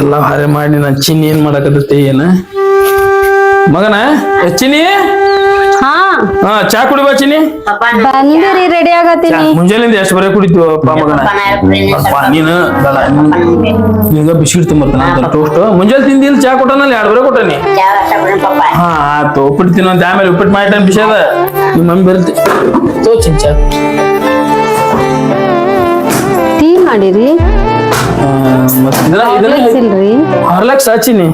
ಎಲ್ಲ ಹರೆ ಮಾಡಿ ನಾ ಚಿನ್ನಿ ಏನ್ ಮಾಡಕತ್ತೈತಿ ಏನ? ಮಗನ ಏ ಚಿನ್ನಿ? ಹಾ. ಹಾ ಚಾ ಕುಡಿಬಾ ಚಿನ್ನಿ? ಬಂದಿರಿ ರೆಡಿ ಆಗತ್ತಿ ಆಗತ್ತೀನಿ ಮುಂಜಾನೆಯಿಂದ ಎಷ್ಟು ಬರೀ ಕುಡಿದ್ವಿ ಅಪ್ಪ ಮಗನ? ಅಪ್ಪ, ನೀನು ಬೇಡ, ನೀನು- ಬಿಸ್ಕಿಟ್ ತುಂಬರ್ತಾನ ಟೋಸ್ಟ್ ಮುಂಜಾನೆ ತಿಂದಿಲ್ಲ ಚಾ ಕೊಟ್ಟನಲ್ಲ ಎರಡು ಬರೀ ಕೊಟ್ಟನಿ. ಹಾ ಆಯ್ತು ಉಪ್ಪಿಟ್ಟು ತಿನ್ನೋಂತ ಆಮೇಲೆ ಉಪ್ಪಿಟ್ಟು ಮಾಡಿ ಬಿಸಿ ಅದ. ನಿಮ್ಮ ಮಮ್ಮಿ ಬರುತ್ತೆ. ತೋ ಚಿನ್ ಚಾ. ಟೀ ಮಾಡಿರಿ? ಹಾರ್ಲೆಕ್ಸ್ ಹಚ್ಚಿನಿ.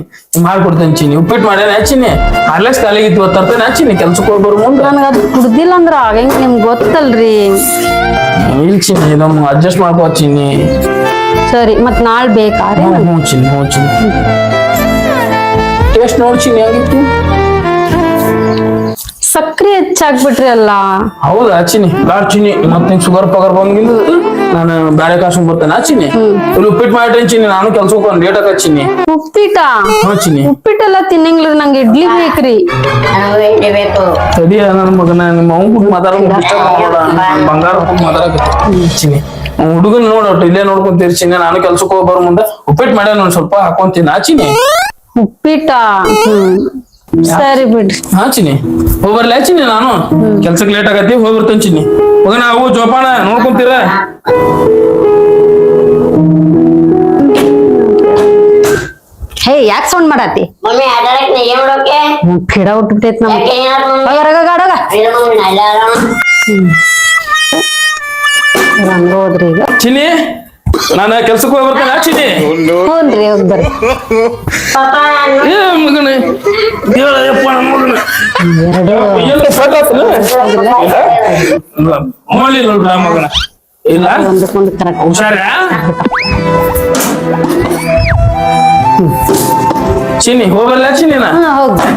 ಮಾಡ್ಕೊಡ್ತೇನೆ ಚೀನಿ ಉಪ್ಪಿಟ್ಟು ಮಾಡ್ಯಾನ ಹಚ್ಚಿನಿ. ಹರ್ಲಕ್ಸ್ ಕಾಲಿಗಿತ್ತು ತರ್ತೇನೆ ಹಚ್ಚಿನಿ. ಕೆಲ್ಸಕ್ಕೆ ಹೋಗಿ ಬರೋ ಮುಂದೆ. ನನಗೆ ಅದು ಕುಡ್ದಿಲ್ಲ ಅಂದ್ರೆ ಆಗಂಗ ನಿಮ್ಗೆ ಗೊತ್ತಲ್ರಿ. ಇಲ್ಲ ಚೀನಿ ನಮ್ಮ ಅಡ್ಜಸ್ಟ್ ಮಾಡ್ಕೋ ಚಿನ್ನಿ ಸರಿ ಮತ್ತೆ ನಾಳೆ ಬೇಕಾದ್ರೆ ಹ್ಞೂ ಚೀನಿ ಹ್ಞೂ ಚೀನಿ ಟೇಸ್ಟ್ ನೋಡಿ ಹೆಂಗಿತ್ತು ಸಕ್ರಿ ಹೆಚ್ಚಾಗ್ಬಿಟ್ರಿ ಅಲ್ಲ. ಹೌದಾ ಚಿನ್ನಿ ಲಾಡ್ ಚೀನಿ ಮತ್ತೆ ಶುಗರ್ ಪಗರ್ ಬಂದಿಂದ ನಾನು ಬ್ಯಾರೆ ಕಾಸು ಬರ್ತೇನೆ ಹಚ್ಚಿನಿ. ಇಲ್ಲಿ ಉಪ್ಪಿಟ್ಟು ಚಿನ್ನಿ ನಾನು ಕೆಲ್ಸಕ್ಕೆ ಒಂದು ಲೇಟ್ ಹಚ್ಚಿನಿ. ಉಪ್ಪಿಟ ಉಪ್ಪಿಟ್ಟೆಲ್ಲ ತಿನ್ನಂಗಿಲ್ಲ ನಂಗೆ ಇಡ್ಲಿ ಬೇಕ್ರಿ. ಸರಿ ನನ್ನ ಮಗನ ನಿಮ್ಮ ಅವ್ನ ಮಾಡೋಣ ಬಂಗಾರ ಹಾಕೊಂಡು ಮಾತಾಡಕತ್ತಿ ಚಿನ್ನಿ ಹುಡುಗನ್ ನೋಡೋಟ್ ಇಲ್ಲೇ ನೋಡ್ಕೊಂತೀರಿ ಚಿನ್ನಿ ನಾನು ಕೆಲ್ಸಕ್ಕೆ ಹೋಗಿ ಬರೋ ಮುಂದೆ ಉಪ್ಪಿಟ್ಟು ಮಾಡ್ಯಾನ ಒಂದ್ ಸ್ವಲ್ಪ ಹಾಕೊಂತೀನಿ ಆ ಉಪ್ಪಿಟ್ಟಾ? ಹ್ಮ್. ಸರಿ ಬಿಡ್ರಿ. ಹಾ ಚಿನ್ನಿ ಹೋಗಿ ಚಿನ್ನಿ ನಾನು? ಕೆಲ್ಸಕ್ಕೆ ಲೇಟ್ ಆಗತ್ತಿ ಹೋಗಿ ಬರ್ತೇನೆ ಚಿನ್ನಿ ಮಗನ ಅವು ಜೋಪಾನ ನೋಡ್ಕೊಂತೀರ? ಹೇ ಯಾಕೆ ಸೌಂಡ್ ಮಾಡತ್ತಿ ಮಮ್ಮಿ ಆಟಾಡಕ್ ನೆಗೆ ಮಾಡೋಕೆ? ಪಿಡ ಉಟ್ಬಿಟ್ಟೈತ್ ನಮ್ ಯಾಕೆ ಏನಾದ್ರು ಹೊರಗ ಗಾಡೋಗ. ಹಂಗ ಹೋದ್ರಿ ಈಗ. ಚಿನ್ನಿ? ನಾನು ಕೆಲ್ಸಕ್ಕೆ ಹೋಗಿ ಬರ್ತೇನೆ ಹ್ಞೂನ್ರಿ ಹೋಗಿ ಬರ್ರಿ. ಏ ಮಗನ ಹೇಳಪ್ಪ ನನ್ನ ಮಗನ. ಎಲ್ಲ ನೋಡ್ರ ಮಗನ. ಇಲ್ಲ? ಒಂದಕ್ಕೊಂದು ಕರೆಕ್ಟ್ ಹುಷಾರ ಚಿನ್ನಿ ಹೋಗಲ್ಲ ಚಿನ್ನಿನ ಹೋಗ್ತೀನಿ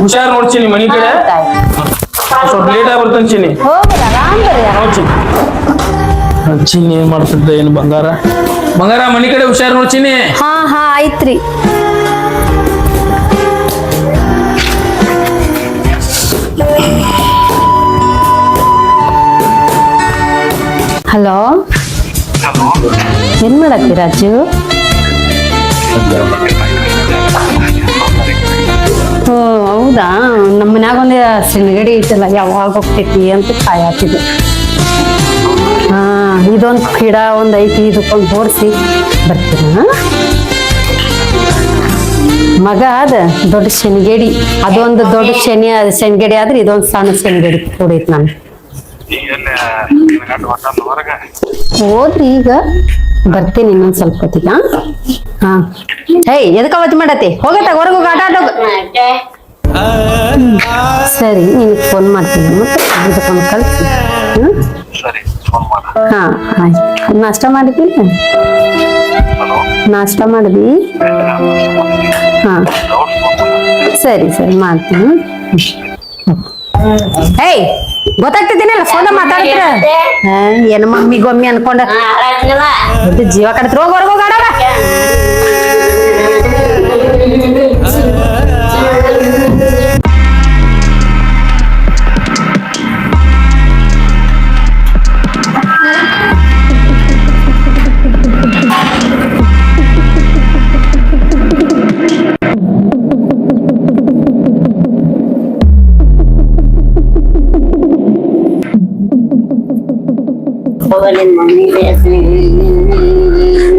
ಹುಷಾರ್ ನೋಡ್ ಚಿನ್ನಿ ಮನಿ ಕಡೆ. ಸ್ವಲ್ಪ ಲೇಟ್ ಆಗಿ ಬರ್ತೇನೆ ಚಿನ್ನಿ. ಬರ್ರಿ ಚಿನ್ನಿ. ಹಾ, ಚಿನ್ನಿ ಏನ್ ಮಾಡ್ತಿದ್ದೆ ಏನು ಬಂಗಾರ? ಬಂಗಾರ ಮನಿ ಕಡೆ ಹುಷಾರ್ ನೋಡ್ ಚಿನ್ನಿ. ಹಾ ಹಾ ಆಯ್ತ್ರಿ. ಹಲೋ? ಏನ್ ಮಾಡತ್ತಿ ರಾಜು ಹ್ಞೂ ಹೌದಾ? ನಮ್ಮ ಮನ್ಯಾಗ ಒಂದು ಸಿಣಗಡಿ ಐತಲ್ಲ ಯಾವಾಗ ಹೋಗ್ತೈತಿ ಅಂತ ಕಾಯತ್ತಿದ್ದೆ. ಹಾ, ಇದೊಂದು ಗಿಡ ಒಂದು ಐತಿ, ಇದಕ್ಕೊಂದು ಹೋರಿಸಿ ಬರ್ತೀನ ಮಗ ಅದ, ದೊಡ್ಡ ಶನಿಗೇಡಿ. ಅದೊಂದು ದೊಡ್ಡ ಶನಿ ಶನಿಗೇಡಿ ಆದ್ರೆ ಇದೊಂದು ಸಣ್ಣ ಶನಿಗೇಡಿ ಕೂಡೈತಿ ನಾನು ಹೋದ್ರಿ ಈಗ. ಬರ್ತೀನಿ ಇನ್ನೊಂದ್ ಸ್ವಲ್ಪ ಹೊತ್ತಿಗೆ, ಹಾ? ಏಯ್ ಎದಕ್ಕ ಅವತ್ತು ಮಾಡತ್ತಿ? ಹೋಗತ್ತ, ಹೊರಗೆ ಹೋಗಿ, ಆಟ ಆಡೋಗ. ಸರಿ, ನಿನಗೆ ಫೋನ್ ಮಾಡ್ತೀನಿ ಮತ್ತೆ ಕಳಿಸಿ ಹ್ಮ್ ಹಾ ಆಯ್ತು. ನಾಷ್ಟ ಮಾಡಿದ್ವಿ ನಾಷ್ಟ ಮಾಡಿದ್ವಿ. ಹಾ. ಸರಿ ಸರಿ ಮಾಡ್ತೀನಿ. ಏಯ್ ಗೊತ್ತಾಗ್ತಿದ್ದೀನಲ್ಲ ಫೋನ್ ಮಾತಾಡ್ತೀರ ಹಾ, ಏನು ಮಮ್ಮಿ ಗೊಮ್ಮಿ ಅನ್ಕೊಂಡ ಜೀವ ಕಡತ್ರ ಹೋಗಿ ಹೊರಗೆ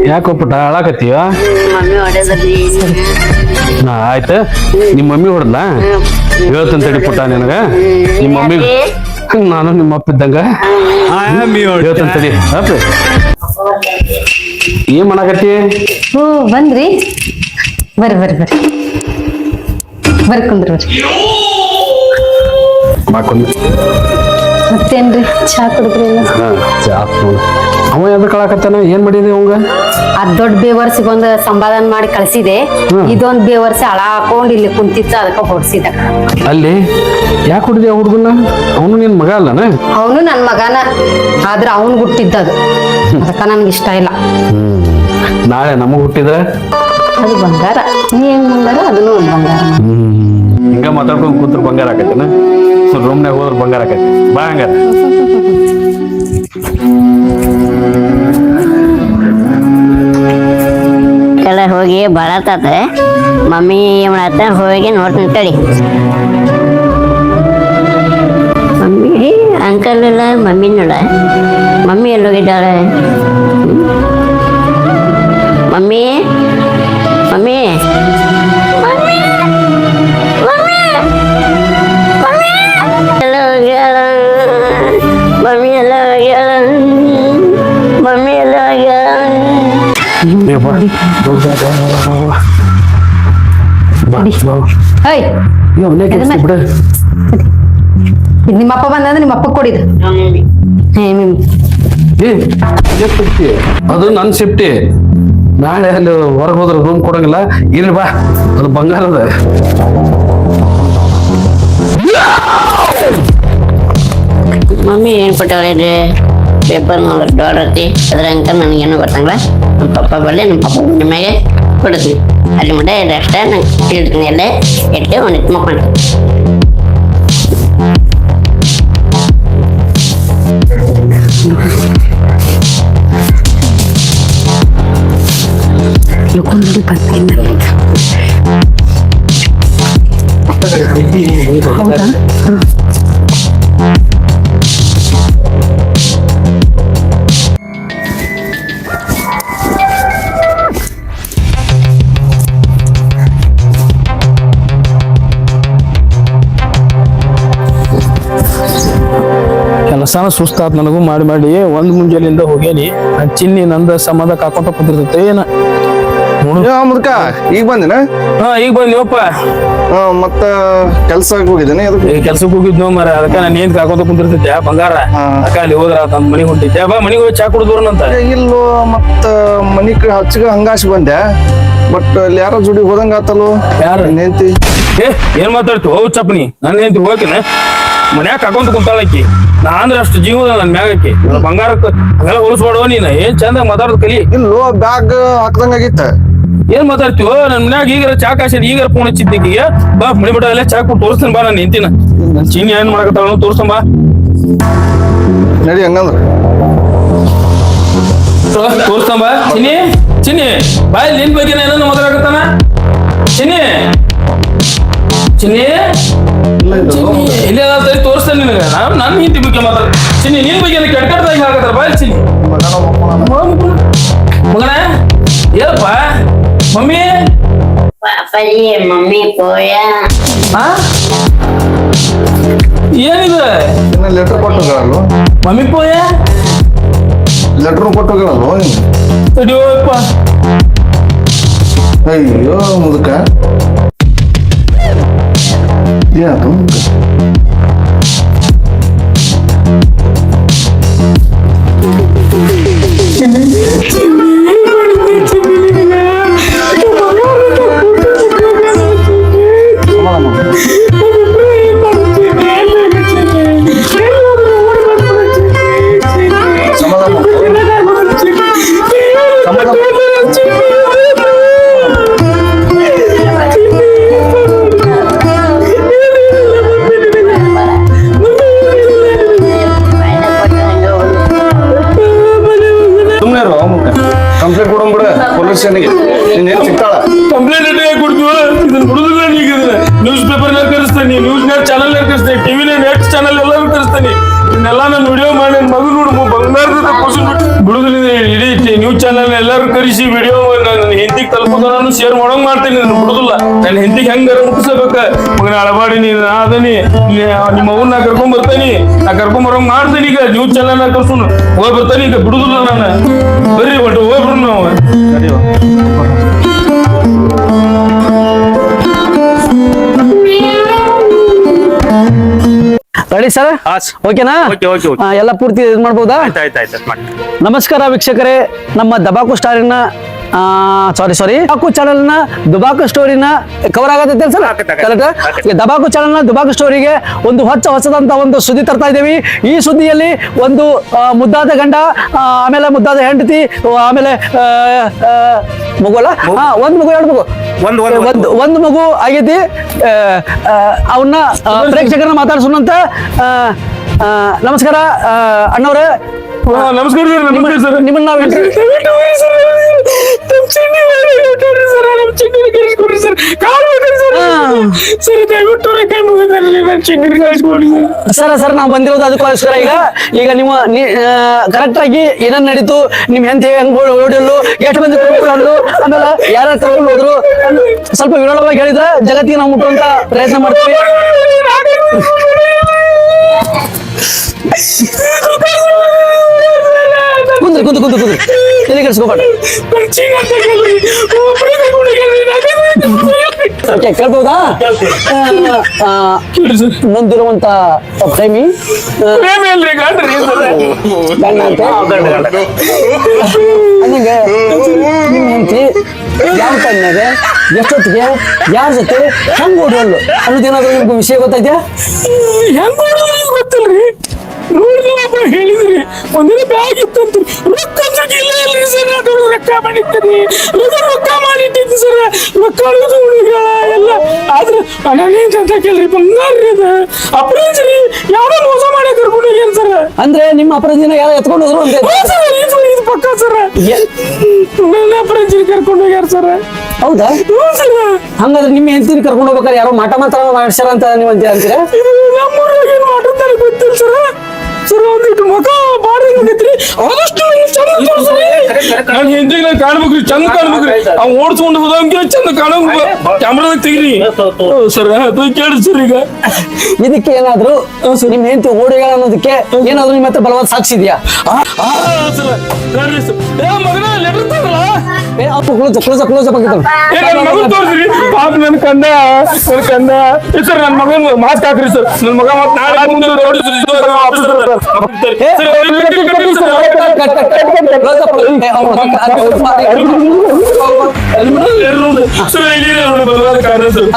ಯಾಕೋ ಪುಟ್ಟ ಅಳಾಕತ್ತೀವ ಆಯ್ತು. ನಿಮ್ಮ ಮಮ್ಮಿ ಹೊಡೆದ್ಲಾ? ಹೇಳ್ತಂತ ಹೇಳಿ ಪುಟ್ಟ ನಿನಗ. ನಿಮ್ಮ ಮಮ್ಮಿ ನಾನು ನಿಮ್ಮ ಅಪ್ಪ ಇದ್ದಂಗ. ಹೇಳ್ತಂತ ಏನ್ ಮಾಡಾಕತ್ತಿ? ಓ ಬಂದ್ರಿ. ಬರ್ರಿ ಬರ್ರಿ ಬರ್ರಿ. ಬರ್ಕೊಂಡ್ರಿ ಬರ್ರಿ. ಮಾಡ್ಕೊಂಡ್ ಮತ್ತೇನ್ರಿ ಚಾ ಕುಡಿದ್ರಿಲ್ಲ ನೋಡು ಅವ ಎದ್ರ ಕಳಕತ್ತಾನ? ಏನ್ ಮಾಡಿದೆ ಅವಂಗ? ಅದ್ ದೊಡ್ಡ ಬೇವರ್ಸಿಗೆ ಒಂದು ಸಂಪಾದನೆ ಮಾಡಿ ಕಳ್ಸಿದೆ. ಇದೊಂದ್ ಬೇವರ್ಸಿ ಹಳ ಹಾಕೊಂಡ್ ಇಲ್ಲಿ ಕುಂತಿತ್ತು ಅದಕ್ಕ ಹೊಡ್ಸಿದ. ಅಲ್ಲಿ? ಯಾಕೆ ಕುಡಿದೆ ಹುಡುಗನ ಅವನು ನಿನ್ ಮಗ ಅಲ್ಲನ? ಅವನು ನನ್ ಮಗನ. ಆದ್ರೆ ಅವನ್ ಹುಟ್ಟಿದ್ದದು ಅದಕ್ಕ ನನ್ಗೆ ಇಷ್ಟ ಇಲ್ಲ. ನಾಳೆ ನಮಗ್ ಹುಟ್ಟಿದ್ರೆ? ಅದು ಬಂಗಾರ. ನೀ ಹೆಂಗ್ ಬಂಗಾರ? ಅದನ್ನು ಒಂದ್ ಬಂಗಾರ. ಹಿಂಗ ಮಾತಾಡ್ಕೊಂಡು ಕೂತ್ರ ಬಂಗಾರ ಸೊ ರೂಮ್ನಾಗ ಹೋದ್ರ ಬಂಗಾರ ಆಕೈತಿ. ಬಾ ಹಂಗಾರ. ಕೆಳ ಹೋಗಿ ಬರತ್ತ ಮಮ್ಮಿ ಮಾಡತ್ತ ಹೋಗಿ ನೋಡ್ತೀನಿ ತಡಿ. ಮಮ್ಮಿ ಅಂಕಲ್ ಇಲ್ಲ, ಮಮ್ಮಿ ನೋಡ. ಮಮ್ಮಿ ಎಲ್ಲೋಗಿದ್ದಾಳೆ ಮಮ್ಮಿ? ಹೇಯ್ ಇದು ನಿಮ್ಮಪ್ಪ ಬಂದಂದ್ರೆ ನಿಮ್ಮಪ್ಪ ಕೊಡಿದು ಹೇ ಮಿಮ್ ಅದು ನನ್ನ ಸೇಫ್ಟಿ ನಾಳೆ ಅಲ್ಲಿ ಹೊರಗೆ ಹೋದ್ರೆ ರೂಮ್ ಕೊಡಂಗಿಲ್ಲ ಇಲ್ಲಿ ಬಾ ಅದು ಬಂಗಾರದ ಮಮ್ಮಿ ಏನ್ ಕೊಟ್ಟವ್ರಿ ಪೇಪರ್ ನೋಡ್ರಿ ಡಾಡ್ ಐತಿ ಅದ್ರ ಅಂಕ ನನಗೇನು ಗೊತ್ತಂಗಿಲ್ಲ ನಮ್ಮ ಪಪ್ಪ ಬರಲಿ, ನಮ್ಮ ಪಪ್ಪ ಮ್ಯಾಗೆ ಕೊಡ್ತೀನಿ ಅಲ್ಲಿ ಮಟ್ಟ ಇದಷ್ಟೇ ನಂಗೆ ಹೇಳ್ತೀನಿ ಎಲ್ಲ ಎಟ್ಟೆ ಒಂದು ಮಕ್ಕಳು ಲುಕೊಂಡು ಬಂದಿಲ್ಲ ಹೌದಾ ಕೆಲಸನ ಸುಸ್ತಾತ್ ನನಗೂ ಮಾಡಿ ಮಾಡಿ. ಒಂದ್ ಮುಂಜಾನೆಯಿಂದ ಹೋಗೇನಿ. ನನ್ ಚಿನ್ನಿ ನಂದ ಸಮಾಧ ಕಾಕೊಂತ ಕುಂತಿರ್ತೈತೆ ಏನ? ಮುದ್ಕ ಈಗ ಬಂದಿನ? ಹಾ ಈಗ ಬಂದಿವಪ್ಪ ಆ, ಮತ್ತ ಕೆಲ್ಸಕ್ಕೆ ಹೋಗಿದ್ದೇನೆ ಅದಕ್ಕೆ? ಕೆಲ್ಸಕ್ಕೆ ಹೋಗಿದ್ನೋ ಮರ ಅದಕ್ಕ ನಾನು ಏನ್ ಕಾಕೊಂತ ಕುಂತಿರ್ತೈತೆ ಬಂಗಾರ? ಹಾ. ಅಕ್ಕ ಅಲ್ಲಿ ಹೋದ್ರ ತಂದ್ ಮನಿಗ್ ಬಾ ಮನಿಗೆ ಹೋಗಿ ಚಾ ಕುಡಿದ್ರಂತ ಅಂತ ಇಲ್ಲೋ ಮತ್ತ ಮನಿ ಕಡೆ ಹಚ್ಚಗ ಹಂಗಾಶ್ ಬಂದೆ. ಬಟ್ ಅಲ್ಲಿ ಯಾರೋ ಜೋಡಿ ಹೋದಂಗ ಆತಲ್ಲೋ? ಯಾರು? ನೆಂತಿ ಏ ಏನ್ ಮಾತಾಡ್ತು? ಹೋಗ್ ಚಪ್ಪನಿ. ನನ್ನ ಹೆಂಡತಿ ಹೋಗಿನ ಮನ್ಯಾಗ ಕಾಕೊಂತ ಕುಂತಾಳಕಿ ನಾ ಅಂದ್ರೆ ಅಷ್ಟು ಜೀವದ ನನ್ ಮ್ಯಾಗಕ್ಕೆ. ಬಂಗಾರಕ್ಕೆ ಅದೆಲ್ಲ ಹೊಲಿಸ್ಬೇಡವ ನೀನ. ಏನ್ ಚಂದ ಮಾತಾಡೋದ್ ಕಲಿ? ಇಲ್ಲೋ ಬ್ಯಾಗ್ ಹಾಕ್ದಂಗಾಗಿತ್ತ ಏನ್ ಮಾತಾಡ್ತೀವೋ? ನನ್ ಮನ್ಯಾಗ ಈಗಾರ ಚಾ ಕಾಸಿ ಈಗಾರ ಫೋನ್ ಹಚ್ಚಿದ್ದೀಗ ಬಾ ಮಳಿ ಬಿಡ ಎಲ್ಲ ಚಾ ಕೊಟ್ಟು ತೋರಿಸ್ತೀನಿ ಬಾ ನಾನು ನಿಂತಿನ. ನನ್ ಚೀನಿ ಏನ್ ಮಾಡಕತ್ತಾಳ ತೋರಿಸ್ತಾನ ಬಾ. ನಡಿ ಹಂಗಂದ್ರ. ತೋರಿಸ್ತಾನ ಬಾ. ಚಿನ್ನಿ ಚಿನ್ನಿ ಬಾ ನಿನ್ ಬಗ್ಗೆ ಏನೋ ಮಾತಾಡಕತ್ತಾನ? ಚಿನ್ನಿ ಚಿನ್ನಿ ಇಲ್ಲಿ ಸರಿ ತೋರಿಸ್ತೇನೆ ನಿನಗೆ. ನಾನು ನನ್ನ ಹಿಂದಿ ಬಗ್ಗೆ ಮಾತಾಡ ಚಿನ್ನಿ ನಿನ್ ಬಗ್ಗೆ ಕೆಟ್ಟ ಕೆಟ್ಟದಾಗಿ ಹಾಕತ್ತಾರ ಬಾ ಚಿನ್ನಿ. ಮಗನ ಏನಪ್ಪ ಮಮ್ಮಿ. ಅಪ್ಪಾಜಿ ಮಮ್ಮಿ ಪೋಯ. ಹಾ ಏನಿದೆ? ಲೆಟರ್ ಕೊಟ್ಟೋಗಳಲ್ಲೋ ಮಮ್ಮಿ ಪೋಯ? ಲೆಟರ್ ಕೊಟ್ಟೋಗಳಲ್ಲೋ ತಡಿಯೋಪ್ಪ ಅಯ್ಯೋ ಮುದುಕ. ಏನಾಯ್ತು ಮುದುಕ ನಿಮ್ಮ ಅವ್ನ ನಾ ಕರ್ಕೊಂಡ್ ಬರ್ತಾನಿ. ನಾ ಕರ್ಕೊಂಡ್ ಬರೋ ಮಾಡ್ತೀನಿ ಈಗ. ನ್ಯೂಸ್ ಚಾನಲ್ ನಾ ಕರ್ಸೋನು ಹೋಗಿ ಬರ್ತಾನೆ ಈಗ. ಬಿಡುದಿಲ್ಲ ನಾನು. ಬರ್ರಿ ಒಟ್ಟು ಹೋಗ್ಬಿಡು ನಾವು. Ready sir? ಓಕೆನಾ? ಎಲ್ಲ ಪೂರ್ತಿ ಇದು ಮಾಡ್ಬೋದಾ? ನಮಸ್ಕಾರ ವೀಕ್ಷಕರೇ. ನಮ್ಮ ದಬಾಕು ಸ್ಟಾರಿನ ಸಾರಿ ಸಾರಿ ದಬಾಕು ಚಾನಲ್ನ ದುಬಾಕು ಸ್ಟೋರಿನ ಕವರ್ ಆಗತ್ತೆ ಸರ್ ಕರೆಕ್ಟ್ ದಬಾಕು ಚಾನಲ್ನ ದುಬಾಕು ಸ್ಟೋರಿಗೆ ಒಂದು ಹೊಚ್ಚ ಹೊಸದಂತ ಒಂದು ಸುದ್ದಿ ತರ್ತಾ ಇದ್ದೀವಿ. ಈ ಸುದ್ದಿಯಲ್ಲಿ ಒಂದು ಮುದ್ದಾದ ಗಂಡ ಆಮೇಲೆ ಮುದ್ದಾದ ಹೆಂಡತಿ ಆಮೇಲೆ ಮಗುವಲ್ಲ? ಒಂದ್ ಮಗು ಎರಡು ಮಗು? ಒಂದ್- ಒಂದ್- ಮಗು. ಆಗೈತಿ ಅವನ್ನ ಪ್ರೇಕ್ಷಕರನ್ನ ಮಾತಾಡ್ಸೋಣಂತ ನಮಸ್ಕಾರ ಅಣ್ಣವ್ರೆ. ನಮಸ್ಕಾರ ನಿಮ್ಮನ್ನ ನಾವು ನಮ್ ಚಿನ್ನಿ ಸರ್ ನಮ್ ಚಿನ್ನಿನ ಕಳಿಸ್ಕೊಡ್ರಿ ಸರ್. ಕಾಲ್ ಬೇಕ್ರಿ ಸರ್. ಸರ್ ದಯವಿಟ್ಟು ಅವ್ರ ಕೈ ಮುಗಿದ್ರಲ್ಲಿ ನಮ್ ಚಿನ್ನಿ ಕಳಿಸ್ಕೊಡ್ರಿ ಸರ್. ಸರ್ ನಾವು ಬಂದಿರೋದು ಅದಕ್ಕೋಸ್ಕರ ಈಗ ಈಗ ನೀವು ಕರೆಕ್ಟ್ ಆಗಿ ಏನೇನ್ ನಡೀತು ನಿಮ್ ಹೆಂತ ಹೆಂಗ್ ಓಡಿಲ್ಲು ಎಷ್ಟು ಮಂದಿ ಕೊಟ್ಟು ಆಮೇಲೆ ಯಾರ ಕರ್ಕೊಂಡು ಹೋದ್ರು ಸ್ವಲ್ಪ ವಿರಳವಾಗಿ ಹೇಳಿದ್ರೆ ಜಗತ್ತಿಗೆ ನಾವು ಮುಟ್ಟುವಂತ ಪ್ರಯತ್ನ ಮಾಡ್ತೀವಿ. ಕುಂದ್ರಿ ಕುಂದು ಕುಂದು ಕುಂದ್ರಿ. ತಲೆ ಕೆಡಿಸ್ಕೋಬೇಡ ಓಕೆ ಕೇಳ್ಬೋದಾ? ನೊಂದಿರುವಂತ ಪ್ರೇಮಿ ಗಂಡ್ರಿ ಗಂಡ ಅಂತ? ನಿಮ್ಮ ಹೆಂಡತಿ ಯಾವ ಟೈಮ್ನಾಗ ಎಷ್ಟೊತ್ತಿಗೆ? ಯಾರ ಜೊತೆ? ಹೆಂಗ್ ಓಡೋಳು ಅನ್ನೋದೇನಾದ್ರೂ ನಿಮ್ಗೆ ವಿಷಯ ಗೊತ್ತೈತೆ ಹೆಂಗ್ ಗೊತ್ತಿಲ್ರಿ? ಒಬ್ಬ ಹೇಳಿದ್ರಿ ಒಂದಿನ ಬ್ಯಾಗ್ ರೊಕ್ಕ ಅಂದ್ರೆ ಇಲ್ಲ ಇಲ್ರಿ ಸರ್ ಅದು ರೊಕ್ಕ ಮಾಡಿದ್ದೀನಿ ರೊಕ್ಕ ರೊಕ್ಕ ಮಾಡಿಟ್ಟಿದ್ದು ಸರ್ ರೊಕ್ಕ ಅಳುದು ಹುಡುಗ ಎಲ್ಲ. ಆದ್ರೆ ಅನೇನ್ ಅಂತ ಕೇಳ್ರಿ? ಬಂಗಾರ ರೀ ಅದು. ಅಪ್ರೇಜ್ ರೀ ಯಾರೋ ಮೋಸ ಮಾಡಿ ಕರ್ಕೊಂಡು ಹೋಗ್ಯಾನ ಸರ್ ಅಂದ್ರೆ ನಿಮ್ಮ ಅಪರಾಧಿನ ಯಾರು ಎತ್ಕೊಂಡು ಹೋದ್ರು ಅಂತ? ಸರ್ ಇದು ಇದು ಪಕ್ಕ ಸರ್ ನನ್ನ ಅಪ್ರೇಜ್ ಕರ್ಕೊಂಡು ಹೋಗ್ಯಾರ ಸರ್ ಹೌದಾ? ಹ್ಞೂ ಸರ್ ಹಂಗಾದ್ರೆ ನಿಮ್ಮ ಹೆಂಡತಿನ ಕರ್ಕೊಂಡು ಹೋಗ್ಬೇಕಾರೆ ಯಾರೋ ಮಾಟ ಮಾತ್ರ ಮಾಡ್ಸ್ಯಾರ ಅಂತ ನೀವು ಅಂತೀರ ಅಂತೀರಾ? ಇದು ನಮ್ಮೂರಾಗ ಸರ್ ಒಂದಿಟ್ಟು ಮುಖ ಬಾರಿ ಆಗೈತ್ರಿ ಆದಷ್ಟು ನಂಗೆ ಚಂದ ತೋರ್ಸ್ರಿ. ನಾನು ಕಾಣ್ಬೇಕ್ರಿ ಚಂದ ಕಾಣ್ಬೇಕ್ರಿ. ಅವ್ ಓಡಿಸ್ಕೊಂಡು ಹೋದಂಗೆ ಚಂದ ಕಾಣಂಗ್ ಕ್ಯಾಮ್ರಾದಾಗ ತೆಗಿರಿ. ಸರ್ ಅದು ಕೇಳಿ ಸರ್ ಈಗ. ಇದಕ್ಕೆ ಏನಾದ್ರು ನಿಮ್ ಹೆಂಡತಿ ಓಡಿಗಳ ಅನ್ನೋದಕ್ಕೆ ಏನಾದ್ರು ನಿಮ್ಮ ಹತ್ರ ಬಲವಾದ ಸಾಕ್ಷಿ ಇದೆಯಾ ಆ, ಸರ್ ನೋಡ್ರಿ ಸರ್? ಏ ಮಗನ ಲೆಟರ್ ತರಲ್ಲ ಏ ಅಪ್ಪ ಕ್ಲೋಸ್ ಕ್ಲೋಸ್ ಕ್ಲೋಸ್ ಅಪ್ ಏ ನನ್ನ ಮಗನ್ ತೋರಿಸ್ರಿ. ಪಾಪ ನನ್ನ ಕಂದ ನನ್ ಕಂದ ಸರ್ ನನ್ನ ಮಗನ್ ಮಾಸ್ಕ್ ಹಾಕ್ರಿ ಸರ್. ನನ್ನ ಮಗ ಮತ್ತೆ ನಾಳೆ ಮುಂದೆ ನೋಡಿ ಸರ್